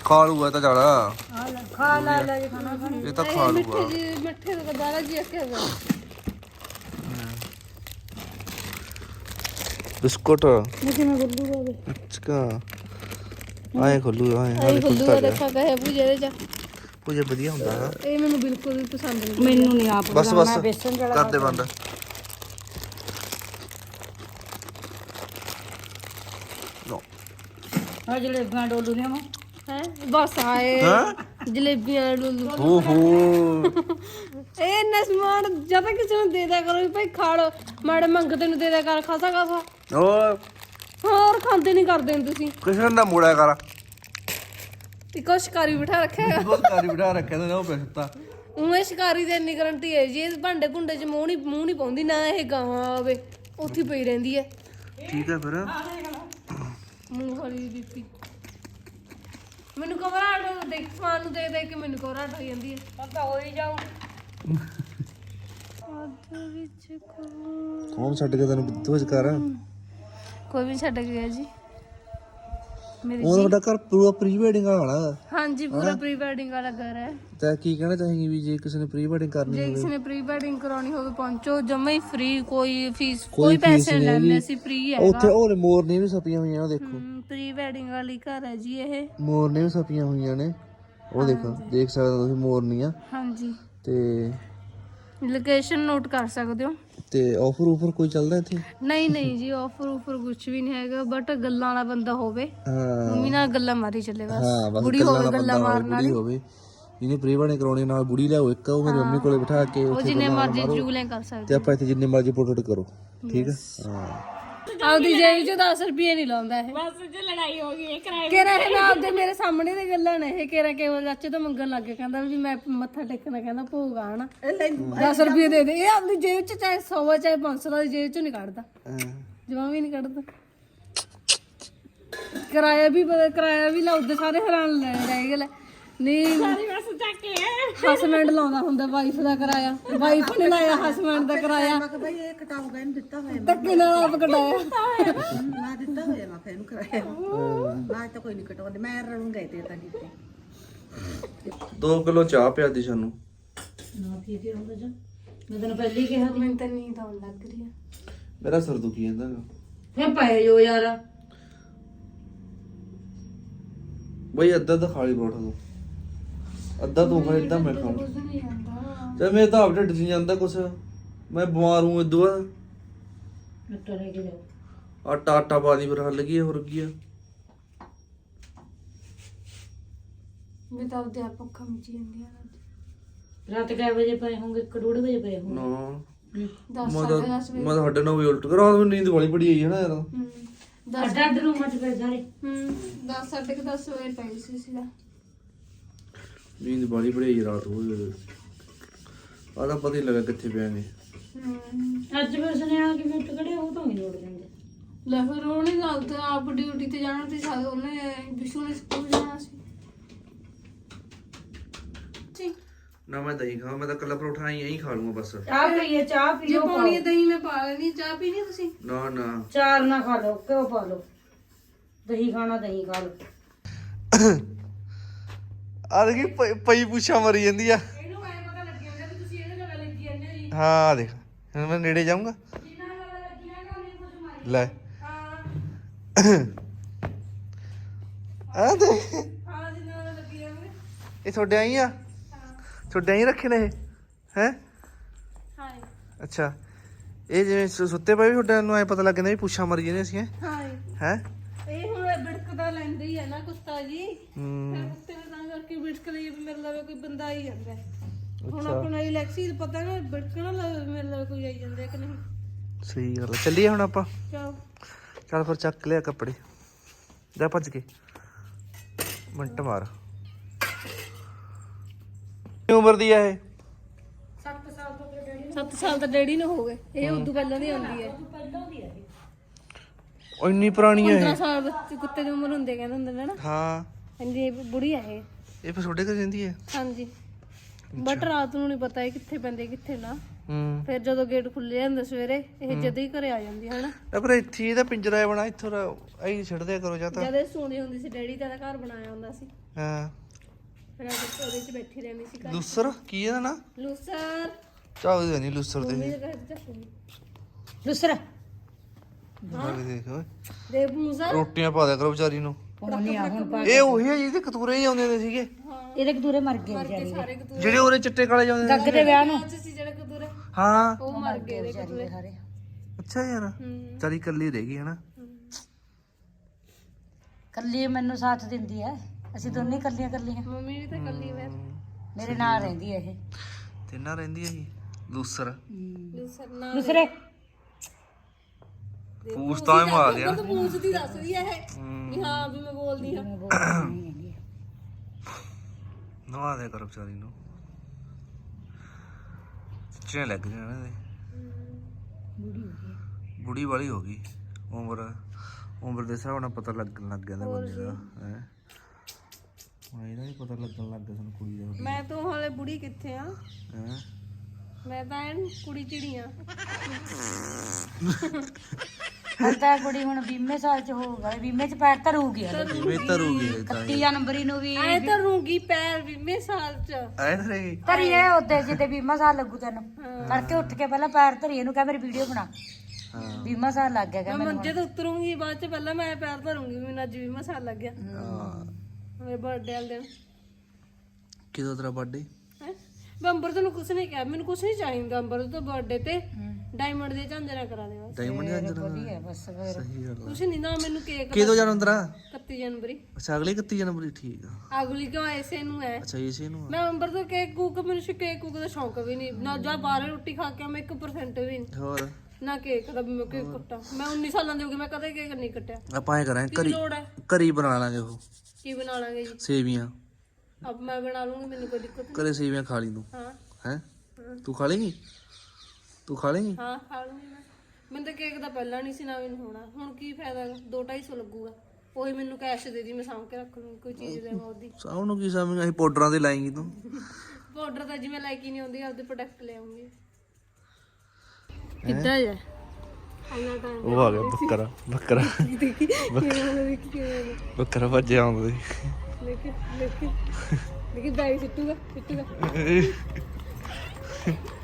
ਖਾ ਲੂਗਾ ਤਾਂ ਚੱਲ ਆ ਲੈ ਖਾ ਲੈ ਲੈ ਜੀ ਖਾਣਾ ਖਾਣਾ ਇਹ ਤਾਂ ਖਾ ਲੂਗਾ ਮਿੱਠੇ ਜੀ ਮਿੱਠੇ ਦਾ ਦਾਦਾ ਜੀ ਅੱਕੇ ਬਿਸਕੁਟ। ਮੈਂ ਕਿਵੇਂ ਗੁੱਲੂਗਾ ਉਹਦੇ ਅੱਛਾ। ਆਏ ਖੋਲੂ ਆਏ ਆਈ ਖੁੱਲੂ ਦੇਖਾ ਕਹੇ ਪੂਜੇ ਦੇ ਚ ਕੁਝ ਵਧੀਆ ਹੁੰਦਾ ਹੈ ਇਹ ਮੈਨੂੰ ਬਿਲਕੁਲ ਵੀ ਪਸੰਦ ਨਹੀਂ ਮੈਨੂੰ ਨਹੀਂ ਆਪ ਬਸ ਬਸ। ਜਲਾ ਕਰਦੇ ਬੰਦ। ਨੋ ਆ ਜਲੇਬੀਆਂ ਡੋਲੂ ਦੀਆਂ ਮੈਂ ਹੈ? ਬਸ ਆਏ। ਜਲੇਬੀਆਂ ਲੁੱਲੂ ਹੋ ਹੋ। ਇਹ ਇੰਨਾ ਸਮਾਨ ਜਾਂ ਤਾਂ ਕਿਸੇ ਨੂੰ ਦੇ ਦਿਆ ਕਰੋ ਭਾਈ ਖਾ ਲੋ ਮਾੜੇ ਮੰਗਤੇ ਨੂੰ ਦੇ ਦਿਆ ਕਰ ਖਾਸਾ ਖਾਸਾ। ਓ ਹੋਰ ਖਾਂਦੇ ਨਹੀਂ ਕਰਦੇ ਨੇ ਤੁਸੀਂ। ਕਿਸ਼ਨ ਨਾ ਮੋੜਿਆ ਕਰ ਇੱਕੋ ਸ਼ਿਕਾਰੀ ਬਿਠਾ ਰੱਖਿਆ ਹੈਗਾ। ਬਹੁਤ ਕਾਰੀ ਬਿਠਾ ਰੱਖਿਆ ਤੇ ਉਹ ਪੈਸਤਾ ਉਵੇਂ ਸ਼ਿਕਾਰੀ ਦੇ ਇੰਨੀ ਗਰੰਟੀ ਹੈ ਜੀ ਇਹ ਭਾਂਡੇ ਭੁੰਡੇ 'ਚ ਮੂੰਹ ਨਹੀਂ ਮੂੰਹ ਨਹੀਂ ਪਾਉਂਦੀ ਨਾ ਇਹ ਗਾਵਾਂ ਆਵੇ ਉੱਥੇ ਪਈ ਰਹਿੰਦੀ ਹੈ। ਠੀਕ ਹੈ ਫਿਰ। ਮੂੰਹ ਵਾਲੀ ਬੀਪੀ ਮੈਨੂੰ ਘਬਰਾਹਟ ਦੇਖ ਸਮਾਨ ਨੂੰ ਦੇਖ ਦੇਖ ਕੇ ਮੈਨੂੰ ਘਬਰਾਹਟ ਹੋ ਜਾਂਦੀ ਹੈ। ਹੁਣ ਤਾਂ ਹੋ ਹੀ ਜਾਊ। ਕੌਣ ਛੱਡ ਕੇ ਤੈਨੂੰ ਬਿੱਦੂ ਵਿਚਕਾਰ ਕੋਈ ਵੀ ਛੱਡ ਗਿਆ ਜੀ। ਮੇਰੀ ਉਹ ਤੁਹਾਡਾ ਘਰ ਪੂਰਾ ਪ੍ਰੀ ਵੈਡਿੰਗ ਵਾਲਾ ਹਾਂਜੀ ਪੂਰਾ ਪ੍ਰੀ ਵੈਡਿੰਗ ਵਾਲਾ ਘਰ ਹੈ। ਤਾਂ ਕੀ ਕਹਿਣਾ ਚਾਹੇਗੀ ਵੀ ਜੇ ਕਿਸੇ ਨੇ ਪ੍ਰੀ ਵੈਡਿੰਗ ਕਰਨੀ ਜੇ ਹੋਵੇ? ਕਿਸੇ ਨੇ ਪ੍ਰੀ ਵੈਡਿੰਗ ਕਰਾਉਣੀ ਹੋਵੇ ਪਹੁੰਚੋ। ਜਮਾ ਹੀ ਫ੍ਰੀ ਕੋਈ ਫੀਸ ਕੋਈ ਕੋਈ fees ਪੈਸੇ ਨਹੀਂ ਨਹੀਂ ਲੈਂਦੇ ਹੈਗੀ। ਅਸੀਂ ਫ੍ਰੀ ਉੱਥੇ ਹੈਗਾ ਉਹ ਮੋਰਨੀ ਵੀ ਸਪੀਆਂ ਹੋਈਆਂ ਉਹ ਦੇਖੋ। ਪ੍ਰੀ ਵੈਡਿੰਗ ਵਾਲੀ ਘਰ ਹੈ ਜੀ ਇਹ। ਮੋਰਨੀ ਵੀ ਸਪੀਆਂ ਹੋਈਆਂ ਨੇ। ਉਹ ਦੇਖੋ ਦੇਖ ਸਕਦੇ ਹੋ ਤੁਸੀਂ ਮੋਰਨੀਆਂ। ਹਾਂਜੀ। ਤੇ ਲੋਕੇਸ਼ਨ ਨੋਟ ਕਰ ਸਕਦੇ ਹੋ। ਤੇ ਆਫਰ ਉਫਰ ਕੋਈ ਚੱਲਦਾ ਇੱਥੇ? ਨਹੀਂ ਨਹੀਂ ਜੀ ਆਫਰ ਉਫਰ ਕੁਝ ਵੀ ਨਹੀਂ ਹੈਗਾ ਬਟ ਗੱਲਾਂ ਵਾਲਾ ਬੰਦਾ ਹੋਵੇ। ਹਾਂ। ਮੰਮੀ ਨਾਲ ਗੱਲਾਂ ਮਾਰੀ ਚੱਲੇ ਬਸ। ਹਾਂ ਬਸ ਬੁੜੀ ਹੋਵੇ ਗੱਲਾਂ ਮਾਰਨ ਬੁੜੀ ਵਾਲੀ ਹੋਵੇ। ਇਹਨੇ ਪ੍ਰੀ ਵੈਡਿੰਗ ਕਰਾਉਣੀ ਨਾਲ ਬੁੜੀ ਲਿਆਓ ਇੱਕ ਉਹ ਮੇਰੀ ਮੰਮੀ ਕੋਲੇ ਬਿਠਾ ਕੇ ਉਹ ਉੱਥੇ ਜਿੰਨੇ ਗੱਲਾਂ ਮਰਜ਼ੀ ਮਾਰੋ। ਜੂਲੇ ਕਰ ਸਕਦੇ ਤੇ ਆਪਾਂ ਇੱਥੇ ਜਿੰਨੇ ਮਰਜ਼ੀ ਫੋਟੋ ਕਰੋ ਠੀਕ ਹੈ ਹਾਂ। ਆਪਦੀ ਜੇਬ ਚ 10 ਰੁਪਏ ਨਹੀਂ ਲਾਉਂਦਾ ਇਹ। ਬਸ ਜੇ ਲੜਾਈ ਹੋ ਗਈ ਇਹ ਕਰਾਏ ਕਿਹੜਾ ਇਹ ਮੈਂ ਆਪਦੇ ਮੇਰੇ ਸਾਹਮਣੇ ਦੇ ਗੱਲਾਂ ਨੇ ਇਹ ਕਿਹੜਾ ਕੇਵਲ ਚਾਚੇ ਤੋਂ ਮੰਗਣ ਲੱਗ ਗਿਆ ਕਹਿੰਦਾ ਵੀ ਮੈਂ ਮੱਥਾ ਟੇਕਣਾ ਕਹਿੰਦਾ ਭੋਗ ਆਣਾ 10 ਰੁਪਏ ਦੇ ਦੇ। ਇਹ ਆਪਦੀ ਜੇਬ ਚ ਚਾਹੇ 100 ਆ ਚਾਹੇ 500 ਦਾ ਜੇਬ ਚ ਨਹੀਂ ਕੱਢਦਾ। ਜਮਾ ਵੀ ਨਹੀਂ ਕੱਢਦਾ। ਕਿਰਾਇਆ ਵੀ ਪਤਾ ਕਿਰਾਇਆ ਵੀ ਲਾਉਦੇ ਸਾਰੇ ਹੈਰਾਨ ਲੈ ਰਹਿ ਗਏ ਲੈ। ਨਹੀਂ। ਬਸ ਚੱਕ ਕੇ ਹਸਬੈਂਡ ਲਾਉਂਦਾ ਹੁੰਦਾ ਵਾਈਫ ਦਾ ਕਿਰਾਇਆ। ਵਾਈਫ ਨੇ ਲਾਇਆ ਹਸਬੈਂਡ ਦਾ ਕਿਰਾਇਆ। ਮੈਂ ਕਿਹਾ ਇਹ ਕਟਾਊਗਾ ਇਹਨੂੰ ਦਿੱਤਾ ਹੋਇਆ ਧੱਕੇ ਨਾਲ ਆਪ ਕਟਾਇਆ ਮੈਂ ਦਿੱਤਾ ਹੋਇਆ ਮੈਂ ਫਿਰ ਇਹਨੂੰ ਕਰਾਇਆ। ਮੈਂ ਤਾਂ ਕੋਈ ਨਹੀਂ ਕਟਾਉਂਦੇ ਮੈਂ ਰਲੂੰਗਾ ਤੇ ਤਾਂ ਦਿੱਤੇ 2 ਕਿਲੋ ਚਾਹ ਪਿਆ ਦੀ ਸਾਨੂੰ। ਨਾ ਪੀ ਕੇ ਹੁੰਦਾ ਜਾ। ਮੈਂ ਤੈਨੂੰ ਪਹਿਲੇ ਹੀ ਕਿਹਾ ਮੈਨੂੰ ਤਾਂ ਨੀਂਦ ਆਉਣ ਲੱਗ ਰਹੀ ਹੈ ਮੇਰਾ ਸਿਰ ਦੁਖੀ ਜਾਂਦਾ ਗਾ। ਫੇ ਪਏ ਜੋ ਯਾਰ। ਬਈ ਅੱਧਾ ਤਾਂ ਖਾਲੀ ਪਰੌਠਾ ਤੂੰ ਅੱਧਾ ਤੂੰ ਖਾ ਇਦਾਂ ਮੈਂ ਖਾਵਾਂ ਕੁਝ ਨਹੀਂ ਆਉਂਦਾ। ਤੇ ਮੇਰੇ ਤਾਂ ਆਪ ਢਿੱਡ 'ਚ ਨਹੀਂ ਜਾਂਦਾ ਕੁਛ। ਮੈਂ ਬਿਮਾਰ ਹੂੰ ਇਦੋਂ ਬਾਅਦ। ਮਿੱਟਾ ਲੈ ਕੇ ਜਾਓ ਆਟਾ ਆਟਾ ਪਾ ਦੀ ਫਿਰ ਹੱਲ ਗਈ ਆ, ਹੋਰ ਕੀ ਆ। ਮੈਂ ਤਾਂ ਆਪਦੇ ਆਪ ਅੱਖਾਂ ਮੀਚੀ ਜਾਂਦੀਆਂ ਰਾਤ ਕੈ ਵਜੇ ਪਏ ਹੋਣਗੇ 1:30 ਵਜੇ ਪਏ ਹੋਣਗੇ ਨਾ। 10 ਮੈਂ ਤਾਂ ਮੈਂ ਤਾਂ ਸਾਡੇ ਨਾਲ ਵੀ ਉਲਟ ਕਰਾ ਮੈਨੂੰ ਨੀਂਦ ਬੜੀ ਬੜੀ ਆਈ ਹੈ ਨਾ ਯਾਰ ਅੱਡ ਅੱਡ ਰੂਮਾਂ 'ਚ ਪਏ ਸਾਰੇ। ਹੂੰ। 10 ਸਾਢੇ 10 ਵਜੇ ਪਈ ਸੀ ਸੀਗਾ ਨੀਂਦ ਬੜੀ ਬੜੀ ਰਾਤ ਹੋਈ ਆ ਤਾਂ ਪਤਾ ਹੀ ਲੱਗਾ ਕਿੱਥੇ ਪਿਆ ਨੇ ਹੂੰ ਅੱਜ ਮੈਂ ਸੁਣਿਆ ਕਿ ਮਿੱਟ ਕੜੇ ਉਹ ਤਾਂ ਨਹੀਂ ਜੋੜ ਦਿੰਦੇ। ਲੈ ਫਿਰ ਉਹਨੇ ਗੱਲ ਤੇ ਆਪ ਡਿਊਟੀ ਤੇ ਜਾਣਾ ਤੇ ਸਾਰੇ ਉਹਨੇ ਵਿਸ਼ੂ ਨੇ ਸਕੂਲ ਜਾਣਾ ਸੀ। ਜੀ ਨਾ ਮੈਂ ਦਹੀਂ ਖਾਵਾਂ ਮੈਂ ਤਾਂ ਕੱਲਾ ਪਰੌਠਾ ਹੀ ਐਂ ਖਾ ਲੂੰਗਾ ਬਸ। ਚਾਹ ਪੀਏ ਚਾਹ ਜੇ ਪੀਓ ਪਾਉਣੀ ਹੈ ਦਹੀਂ ਮੈਂ ਪਾ ਲੈਣੀ ਚਾਹ ਪੀਣੀ ਤੁਸੀਂ? ਨਾ ਨਾ। ਚਾਰ ਨਾ ਖਾ ਲਓ ਕਿਉਂ ਪਾ ਲਓ। ਦਹੀਂ ਖਾਣਾ ਦਹੀਂ ਖਾ ਲਓ। [coughs] ਆ ਦੇਖੀ ਪਈ ਪੁੱਛਾ ਮਰੀ ਜਾਂਦੀ ਆ। ਇਹਨੂੰ ਐ ਪਤਾ ਲੱਗ ਜਾਂਦਾ ਵੀ ਤੁਸੀਂ ਇਹਦੇ ਨਾਲ ਲੱਗੀ ਜਾਂਦੇ ਹੋ ਜੀ। ਹਾਂ ਆ ਦੇਖ। ਹੁਣ ਮੈਂ ਨੇੜੇ ਜਾਊਂਗਾ। ਜਿੰਨਾ ਨਾਲ ਲੱਗੀ ਜਾਂਦੇ ਉਹਨੇ ਕੁਝ ਮਾਰੀ। ਲੈ। ਹਾਂ ਆ ਦੇ ਹਾਂ ਜਿੰਨਾ ਨਾਲ ਲੱਗੀ ਜਾਂਦੇ ਇਹ ਤੁਹਾਡੇ ਆਈ ਆ? ਤੁਹਾਡੇ ਆਈ ਰੱਖੇ ਨੇ ਇਹ? ਹੈ? ਹਾਂ ਅੱਛਾ। ਇਹ ਜਿਵੇਂ ਸੁ- ਸੁੱਤੇ ਪਏ ਵੀ ਤੁਹਾਡੇ ਨੂੰ ਐ ਪਤਾ ਲੱਗ ਜਾਂਦਾ ਵੀ ਪੁੱਛਾਂ ਮਰੀ ਜਾਂਦੇ ਅਸੀਂ ਹਾਂ ਹੈ? ਇਹ ਹੁਣ ਬਿੜਕਦਾ ਲੈਂਦਾ ਹੀ ਨਾ ਕੁੱਤਾ ਜੀ। ਹੂੰ। ਫਿਰ ਬਿੜਕ ਲਈ ਵੀ ਮੇਰੇ ਲਵੇ ਕੋਈ ਬੰਦਾ ਆਈ ਜਾਂਦਾ ਹੈ। ਹੁਣ ਆਪਣਾ ਇਲੈਕਸੀ ਪਤਾ ਨਾ ਬਿੜਕਣਾ ਲਵੇ ਮੇਰੇ ਲਵੇ ਕੋਈ ਆਈ ਜਾਂਦਾ ਹੈ ਕਿ ਨਹੀਂ। ਸਹੀ ਗੱਲ ਆ। ਚੱਲੀਏ ਹੁਣ ਆਪਾਂ। ਚਲੋ। ਚੱਲ ਫਿਰ ਚੱਕ ਲਿਆ ਕੱਪੜੇ। ਜਾ ਭੱਜ ਕੇ। ਮਿੰਟ ਮਾਰ। ਕਿੰਨੀ ਉਮਰ ਦੀ ਆ ਇਹ? 7 ਸਾਲ ਦਾ ਡੈਡੀ ਨੂੰ। ਹੋ ਗਏ। ਇਹ ਉਦੋਂ ਪਹਿਲਾਂ ਦੀ ਆਉਂਦੀ ਹੈ। ਉਹ ਇੰਨੀ ਪੁਰਾਣੀ ਆ 15 ਇਹ ਸਾਲ ਬੱਚੇ ਕੁੱਤੇ ਦੀ ਉਮਰ ਹੁੰਦੇ ਕਹਿੰਦੇ ਹੁੰਦੇ ਨੇ ਨਾ। ਹਾਂ। ਇਹ ਬੁੜੀ ਹੈ ਇਹ। ਇਹ ਫਿਰ ਤੁਹਾਡੇ ਘਰ ਰਹਿੰਦੀ ਹੈ? ਹਾਂਜੀ। ਬਟ ਰਾਤ ਨੂੰ ਨਹੀਂ ਪਤਾ ਇਹ ਕਿੱਥੇ ਪੈਂਦੇ ਕਿੱਥੇ ਨਾ। ਹੂੰ। ਫਿਰ ਜਦੋਂ ਗੇਟ ਖੁੱਲੇ ਜਾਂਦੇ ਸਵੇਰੇ ਇਹ ਜਦ ਹੀ ਘਰੇ ਆ ਜਾਂਦੀ ਹੈ ਨਾ ਇਹ ਪਰ ਇੱਥੇ ਇਹਦਾ ਪਿੰਜਰਾ ਹੈ ਬਣਾ ਇੱਥੋਂ ਐਂ ਛੱਡ ਦਿਆ ਕਰੋ ਜਾਂ ਤਾਂ। ਜਦ ਇਹ ਸੋਣੀ ਹੁੰਦੀ ਸੀ ਡੈਡੀ ਦਾ ਘਰ ਬਣਾਇਆ ਹੁੰਦਾ ਸੀ। ਹਾਂ। ਫਿਰ ਅਸੀਂ ਉਹਦੇ 'ਚ ਬੈਠੀ ਰਹਿੰਦੀ ਸੀ ਘਰ। ਲੂਸਰ ਕੀ ਇਹਦਾ ਨਾ? ਲੂਸਰ। ਚਾਹ ਨਹੀਂ ਲੂਸਰ ਮੰਮੀ ਦੇ ਘਰ ਚੱਕੂਗੀ। ਦੂਸਰਾ ਦੇਖ ਦੇ ਰੋਟੀਆਂ ਪਾ ਦਿਆ ਕਰੋ ਵਿਚਾਰੀ ਨੂੰ। ਪਾਉਣੀ ਆ ਹੁਣ ਪਾ ਇਹ ਉਹੀ ਹੈ ਜਿਹਦੇ ਕਤੂਰੇ ਹੀ ਆਉਂਦੇ ਹੁੰਦੇ ਸੀਗੇ। ਇਹਦੇ ਕਦੂਰੇ ਮਰ ਗਏ ਵਿਚਾਰੀ ਦੇ। ਸਾਰੇ ਕਤੂਰੇ। ਜਿਹੜੇ ਉਹਦੇ ਚਿੱਟੇ ਕਾਲੇ ਜਾਂਦੇ ਜੱਗ ਦੇ ਵਿਆਹ ਨੂੰ। ਚ ਸੀ ਜਿਹੜੇ ਕਤੂਰੇ। ਹਾਂ। ਉਹ ਮਰ ਗਏ ਦੇ ਕਤੂਰੇ। ਸਾਰੇ। ਅੱਛਾ ਯਾਰ। ਹੂੰ। ਚਾਰੀ ਕੱਲੀ ਰਹਿ ਗਈ ਹਨਾ ਕੱਲੀ ਮੈਨੂੰ ਸਾਥ ਦਿੰਦੀ ਹੈ। ਅਸੀਂ ਦੋਨੇ ਕੱਲੀਆਂ ਕੱਲੀਆਂ ਮੰਮੀ ਵੀ ਤਾਂ ਕੱਲੀ ਵੇ ਮੇਰੇ ਨਾਲ ਰਹਿੰਦੀ ਹੈ ਇਹ। ਰਹਿੰਦੀ ਦੂਸਰੇ ਪੂਛ ਤਾਂ ਹੀ ਮਾਰ ਦਿਆ ਉਹ ਤਾਂ ਪੂਛਦੀ ਦੱਸਦੀ ਹੈ ਇਹ ਵੀ ਹਾਂ ਵੀ ਮੈਂ ਬੋਲਦੀ ਹਾਂ। ਨਵਾ ਦੇ ਕਰੋ ਵਿਚਾਰੀ ਨੂੰ। ਚਿਹਰੇ ਲੱਗ ਜਾਣਾ ਇਹਦੇ। ਬੁੜੀ ਵਾਲੀ ਹੋ ਗਈ। ਉਮਰ ਉਮਰ ਦੇ ਹਿਸਾਬ ਨਾਲ ਪਤਾ ਲੱਗ ਲੱਗ ਜਾਂਦਾ ਬੰਦੇ ਦਾ ਹੈ। ਹੁਣ ਇਹਦਾ ਵੀ ਪਤਾ ਲੱਗਣ ਲੱਗ ਗਿਆ ਸਾਨੂੰ ਕੁੜੀ ਦਾ। ਮੈਂ ਤਾਂ ਹਾਲੇ ਬੁੜੀ ਕਿੱਥੇ ਆ? ਹੈ? ਮੈਂ ਤਾਂ ਐਨ ਕੁੜੀ ਚਿੜੀ ਆ। [laughs] ਹਲਦਾ ਕੁੜੀ ਹੁਣ 20 ਸਾਲ ਚ ਹੋਊਗਾ 20 ਚ ਪੈਰ ਧਰੂਗੀ ਹਲੇ। ਕਿਵੇਂ ਤਰੂਗੀ ਇਹ ਤਾਂ 31 ਜਨਵਰੀ ਨੂੰ ਵੀ। ਐ ਤਾਂ ਰੂੰਗੀ ਪੈਰ ਵੀ ਮੇ ਸਾਲ ਚ। ਐ ਧਰੇਗੀ। ਧਰੀਏ ਉਹਦੇ ਜਿੱਤੇ 20 ਸਾਲ ਲੱਗੂ ਤੈਨੂੰ। ਕਰਕੇ ਉੱਠ ਕੇ ਪਹਿਲਾਂ ਪੈਰ ਧਰੀਏ ਨੂੰ ਕਹਿ ਮੇਰੀ ਵੀਡੀਓ ਬਣਾ। ਹਾਂ। 20 ਸਾਲ ਲੱਗ ਗਿਆ ਕਹਿ ਮੈਂ ਮੈਨੂੰ ਮੰਜੇ ਤੋਂ ਉਤਰੂੰਗੀ ਬਾਅਦ ਚ ਪਹਿਲਾਂ ਮੈਂ ਪੈਰ ਧਰੂੰਗੀ ਮੈਨੂੰ ਅੱਜ ਵੀ ਮਸਾਲ ਲੱਗ ਗਿਆ ਹਾਂ। ਮੇਰੇ ਬਰਥਡੇ ਵਾਲੇ ਦਿਨ। ਕਿਦੋਂ ਤੇਰਾ ਬਰਥਡੇ ਹੈਂ? ਮੈਂ ਅੰਬਰ ਕੁਝ ਨਹੀਂ ਕਿਹਾ ਮੈਨੂੰ ਕੁਝ ਨਹੀਂ ਚਾਹੀਦਾ ਅੰਬਰ ਤੋਂ ਬਰਥਡੇ ਤੇ। ਡਾਇਮੰਡ ਦੇ ਝਾਂਜਰਾ ਕਰਾ ਦੇ ਬਸ। ਡਾਇਮੰਡ ਜੰਜਰ ਵਧੀਆ ਬਸ ਫਿਰ। ਸਹੀ ਗੱਲ ਆ। ਨਹੀਂ ਨਾ ਮੈਨੂੰ ਕੇਕ ਕਿਦੋਂ ਜਨਮ ਤੇਰਾ 31 ਜਨਵਰੀ। ਅੱਛਾ ਅਗਲੇ 31 ਜਨਵਰੀ ਠੀਕ ਆ। ਅਗਲੀ ਕਿਉਂ ਐਸੇ ਨੂੰ ਹੈ ਅੱਛਾ ਇਸੇ ਨੂੰ ਆ। ਮੈਂ ਅੰਬਰ ਤੋਂ ਕੇਕ ਕੂਕ ਮੈਨੂੰ ਸ਼ੇ ਕੇਕ ਕੂਕ ਦਾ ਸ਼ੌਂਕ ਵੀ ਨਹੀਂ ਨਾ ਜਾ ਬਾਹਰ ਰੋਟੀ ਖਾ ਕੇ ਮੈਂ 1% ਵੀ ਨਹੀਂ ਹੋਰ? ਨਾ ਕੇਕ ਦਾ ਵੀ ਮੈਂ ਕੇਕ ਕੱਟਾ। ਮੈਂ 19 ਸਾਲਾਂ ਦੀ ਹੋ ਗਈ ਮੈਂ ਕਦੇ ਕੇਕ ਨਹੀਂ ਕੱਟਿਆ। ਆਪਾਂ ਐ ਕਰਾਂ ਕੀ ਘਰੀ ਲੋੜ ਹੈ ਘਰੀ ਬਣਾ ਲਾਂਗੇ ਉਹ। ਕੀ ਬਣਾ ਲਾਂਗੇ ਜੀ? ਸੇਵੀਆਂ। ਅਬ ਮੈਂ ਬਣਾ ਲੂੰਗੀ ਮੈਨੂੰ ਕੋਈ ਦਿੱਕਤ ਨਹੀਂ ਘਰੇ ਸੇਵੀਆਂ ਖਾ ਲਈ ਤੂੰ। ਹਾਂ। ਹੈ? ਤੂੰ ਖਾ ਲੇਂਗੀ? ਤੂੰ ਖਾ ਲੇਂਗੀ? ਹਾਂ ਖਾ ਲੂੰਗੀ ਮੈਂ। ਮੈਨੂੰ ਤਾਂ ਕੇਕ ਦਾ ਪਹਿਲਾਂ ਨਹੀਂ ਸੀ ਨਾ ਮੈਨੂੰ ਹੋਣਾ। ਹੁਣ ਕੀ ਫਾਇਦਾ? 2 250 ਲੱਗੂਗਾ। ਉਹੀ ਮੈਨੂੰ ਕੈਸ਼ ਦੇ ਦੀ ਮੈਂ ਸਾਂਭ ਕੇ ਰੱਖ ਲੂੰਗੀ ਕੋਈ ਚੀਜ਼ ਦੇਵਾਂ ਉਹਦੀ। ਸਾਹ ਨੂੰ ਕੀ ਸਮਝ ਅਸੀਂ ਪਾਊਡਰਾਂ ਤੇ ਲਾਏਂਗੀ ਤੂੰ। ਪਾਊਡਰ ਤਾਂ ਜਿਵੇਂ ਲੈ ਕੇ ਨਹੀਂ ਆਉਂਦੀ ਆਪਦੇ ਪ੍ਰੋਡਕਟ ਲੈ ਆਉਂਗੀ। ਕਿੱਦਾਂ ਜਾ? ਅੰਨਾ ਟਾਈਮ ਉਹ ਆ ਗਿਆ ਬੱਕਰਾ ਬੱਕਰਾ। ਦੇਖੀ ਕਿਵੇਂ ਬੱਕਰਾ ਭੱਜਿਆ ਆਉਂਦਾ ਸੀ। ਦੇਖੀ ਦੇਖੀ। ਦੇਖੀ ਬੈਗ ਸਿੱਟੂਗਾ ਸਿੱਟੂਗਾ। [laughs]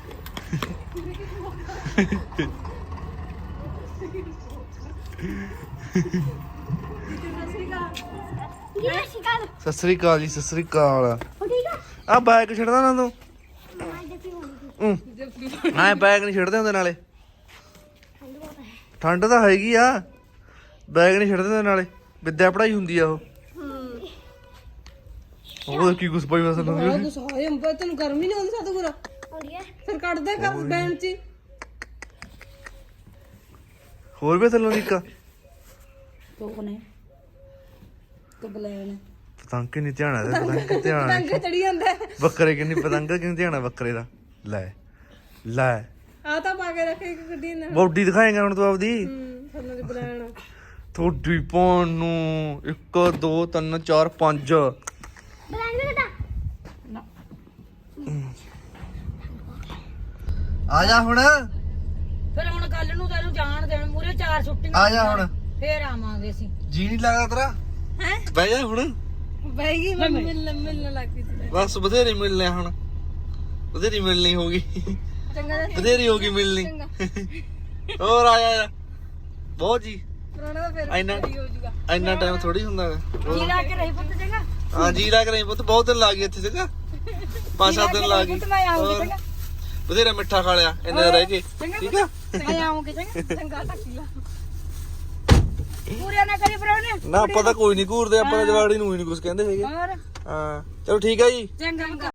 ਸਤਿ ਸ੍ਰੀ ਅਕਾਲ ਜੀ, ਸਤਿ ਸ੍ਰੀ ਅਕਾਲ। ਆ ਬੈਗ ਛੱਡਦਾ ਨਾ ਤੂੰ। ਹੂੰ। ਹਾਂ ਬੈਗ ਨਹੀਂ ਛੱਡਦੇ ਹੁੰਦੇ ਨਾਲੇ। ਠੰਡ ਤਾਂ ਹੈਗੀ ਆ। ਬੈਗ ਨਹੀਂ ਛੱਡਦੇ ਹੁੰਦੇ ਨਾਲੇ। ਵਿਦਿਆ ਪੜਾਈ ਹੁੰਦੀ ਆ ਉਹ। ਉਹ ਕੀ ਕੁਛ ਪਈ ਵਸਨ ਆ ਗੁੱਸਾ ਹੋਏ ਅੰਬਰ ਤੈਨੂੰ ਗਰਮੀ ਨਹੀਂ ਆਉਂਦੀ ਸਾਤੋਂ ਗੁਰਾ ਫਿਰ ਕੱਢ ਦੇ ਕਰ ਬੈਣ ਚ। ਹੀ। ਹੋਰ ਵੀ ਥੱਲੋਂ ਨਿੱਕਾ ਕੋਕ ਨੇ ਕਬਲੈਣ ਪਤੰਗ ਕਿੰਨੀ ਧਿਆਨ ਆ ਪਤੰਗ ਕਿ ਧਿਆਨ ਆ। ਪਤੰਗ ਚੜੀ ਜਾਂਦਾ। ਹੈ। ਬੱਕਰੇ ਕਿੰਨੀ ਪਤੰਗ ਕਿੰਨੀ ਧਿਆਨ ਆ ਬੱਕਰੇ ਦਾ। ਲੈ ਲੈ। ਆ ਤਾਂ ਪਾ ਕੇ ਰੱਖੇ ਇੱਕ ਗੱਡੀ ਨਾ। ਬੌਡੀ ਦਿਖਾਏਗਾ ਹੁਣ ਤੂੰ ਆਪਦੀ। ਹੂੰ ਥੱਲੇ ਦੀ ਬਲੈਣ। ਥੋੜੀ ਪਾਉਣ ਨੂੰ 1 2 3 4 5 ਆ ਜਾ ਹੁਣ। ਫਿਰ ਹੁਣ ਕੱਲ ਨੂੰ ਤੈਨੂੰ ਜਾਣ ਦੇਣ ਮੂਰੇ ਚਾਰ ਛੁੱਟੀਆਂ ਆ ਜਾ ਹੁਣ। ਫੇਰ ਆਵਾਂਗੇ ਅਸੀਂ। ਜੀ ਨਹੀਂ ਲੱਗਦਾ ਤੇਰਾ? ਹੈ? ਬਹਿ ਜਾ ਹੁਣ। ਬੈਗੀ ਮੈਂ ਮਿਲਣ ਮਿਲਣ ਲੱਗ ਗਈ ਸੀ ਬਸ ਬਥੇਰੀ ਮਿਲਨੇ ਹੁਣ। ਬਥੇਰੀ ਮਿਲਣੀ ਹੋਗੀ ਚੰਗਾ ਜਿਹਾ ਬਥੇਰੀ ਹੋਗੀ ਮਿਲਣੀ ਚੰਗਾ। ਹੋਰ ਆ ਜਾ। ਬਹੁਤ ਜੀ। ਪੁਰਾਣਾ ਤਾਂ ਫਿਰ ਇੰਨਾ ਹੋ ਇੰਨਾ ਟਾਈਮ ਥੋੜੀ ਹੁੰਦਾ ਹੈਗਾ ਜੀ ਲਾ ਕੇ ਰਹੀ ਪੁੱਤ ਜਗਾ ਹਾਂ ਜੀ ਲੱਗ ਰਹੀ ਪੁੱਤ। ਬਹੁਤ ਦਿਨ ਲੱਗ ਗਏ ਇੱਥੇ ਜਗਾ [laughs] ਪੰਜ ਸੱਤ ਦਿਨ ਲੱਗ ਗਏ। ਪੁੱਤ ਮੈਂ ਆਉਂਗੀ ਹੋਰ। ਚੰਗਾ ਬਥੇਰਾ ਮਿੱਠਾ ਖਾ ਲਿਆ ਇੰਨੇ ਰਹਿ ਗਏ। ਠੀਕ ਆ? ਮੈਂ ਆਉਂਗੀ ਚੰਗਾ। ਚੰਗਾ ਟੱਕੀ ਲਾ ਪੂਰੇ ਨਾ ਕਰੀ ਪਰੋਣੇ ਨਾ ਆਪਾਂ ਤਾਂ ਕੋਈ ਨਹੀਂ ਘੂਰਦੇ ਆਪਾਂ ਤਾਂ ਜਵਾੜੀ ਨੂੰ ਹੀ ਨਹੀਂ ਕੁਝ ਕਹਿੰਦੇ ਹੈਗੇ। ਹਾਂ ਚਲੋ ਠੀਕ ਆ ਜੀ। ਚੰਗਾ।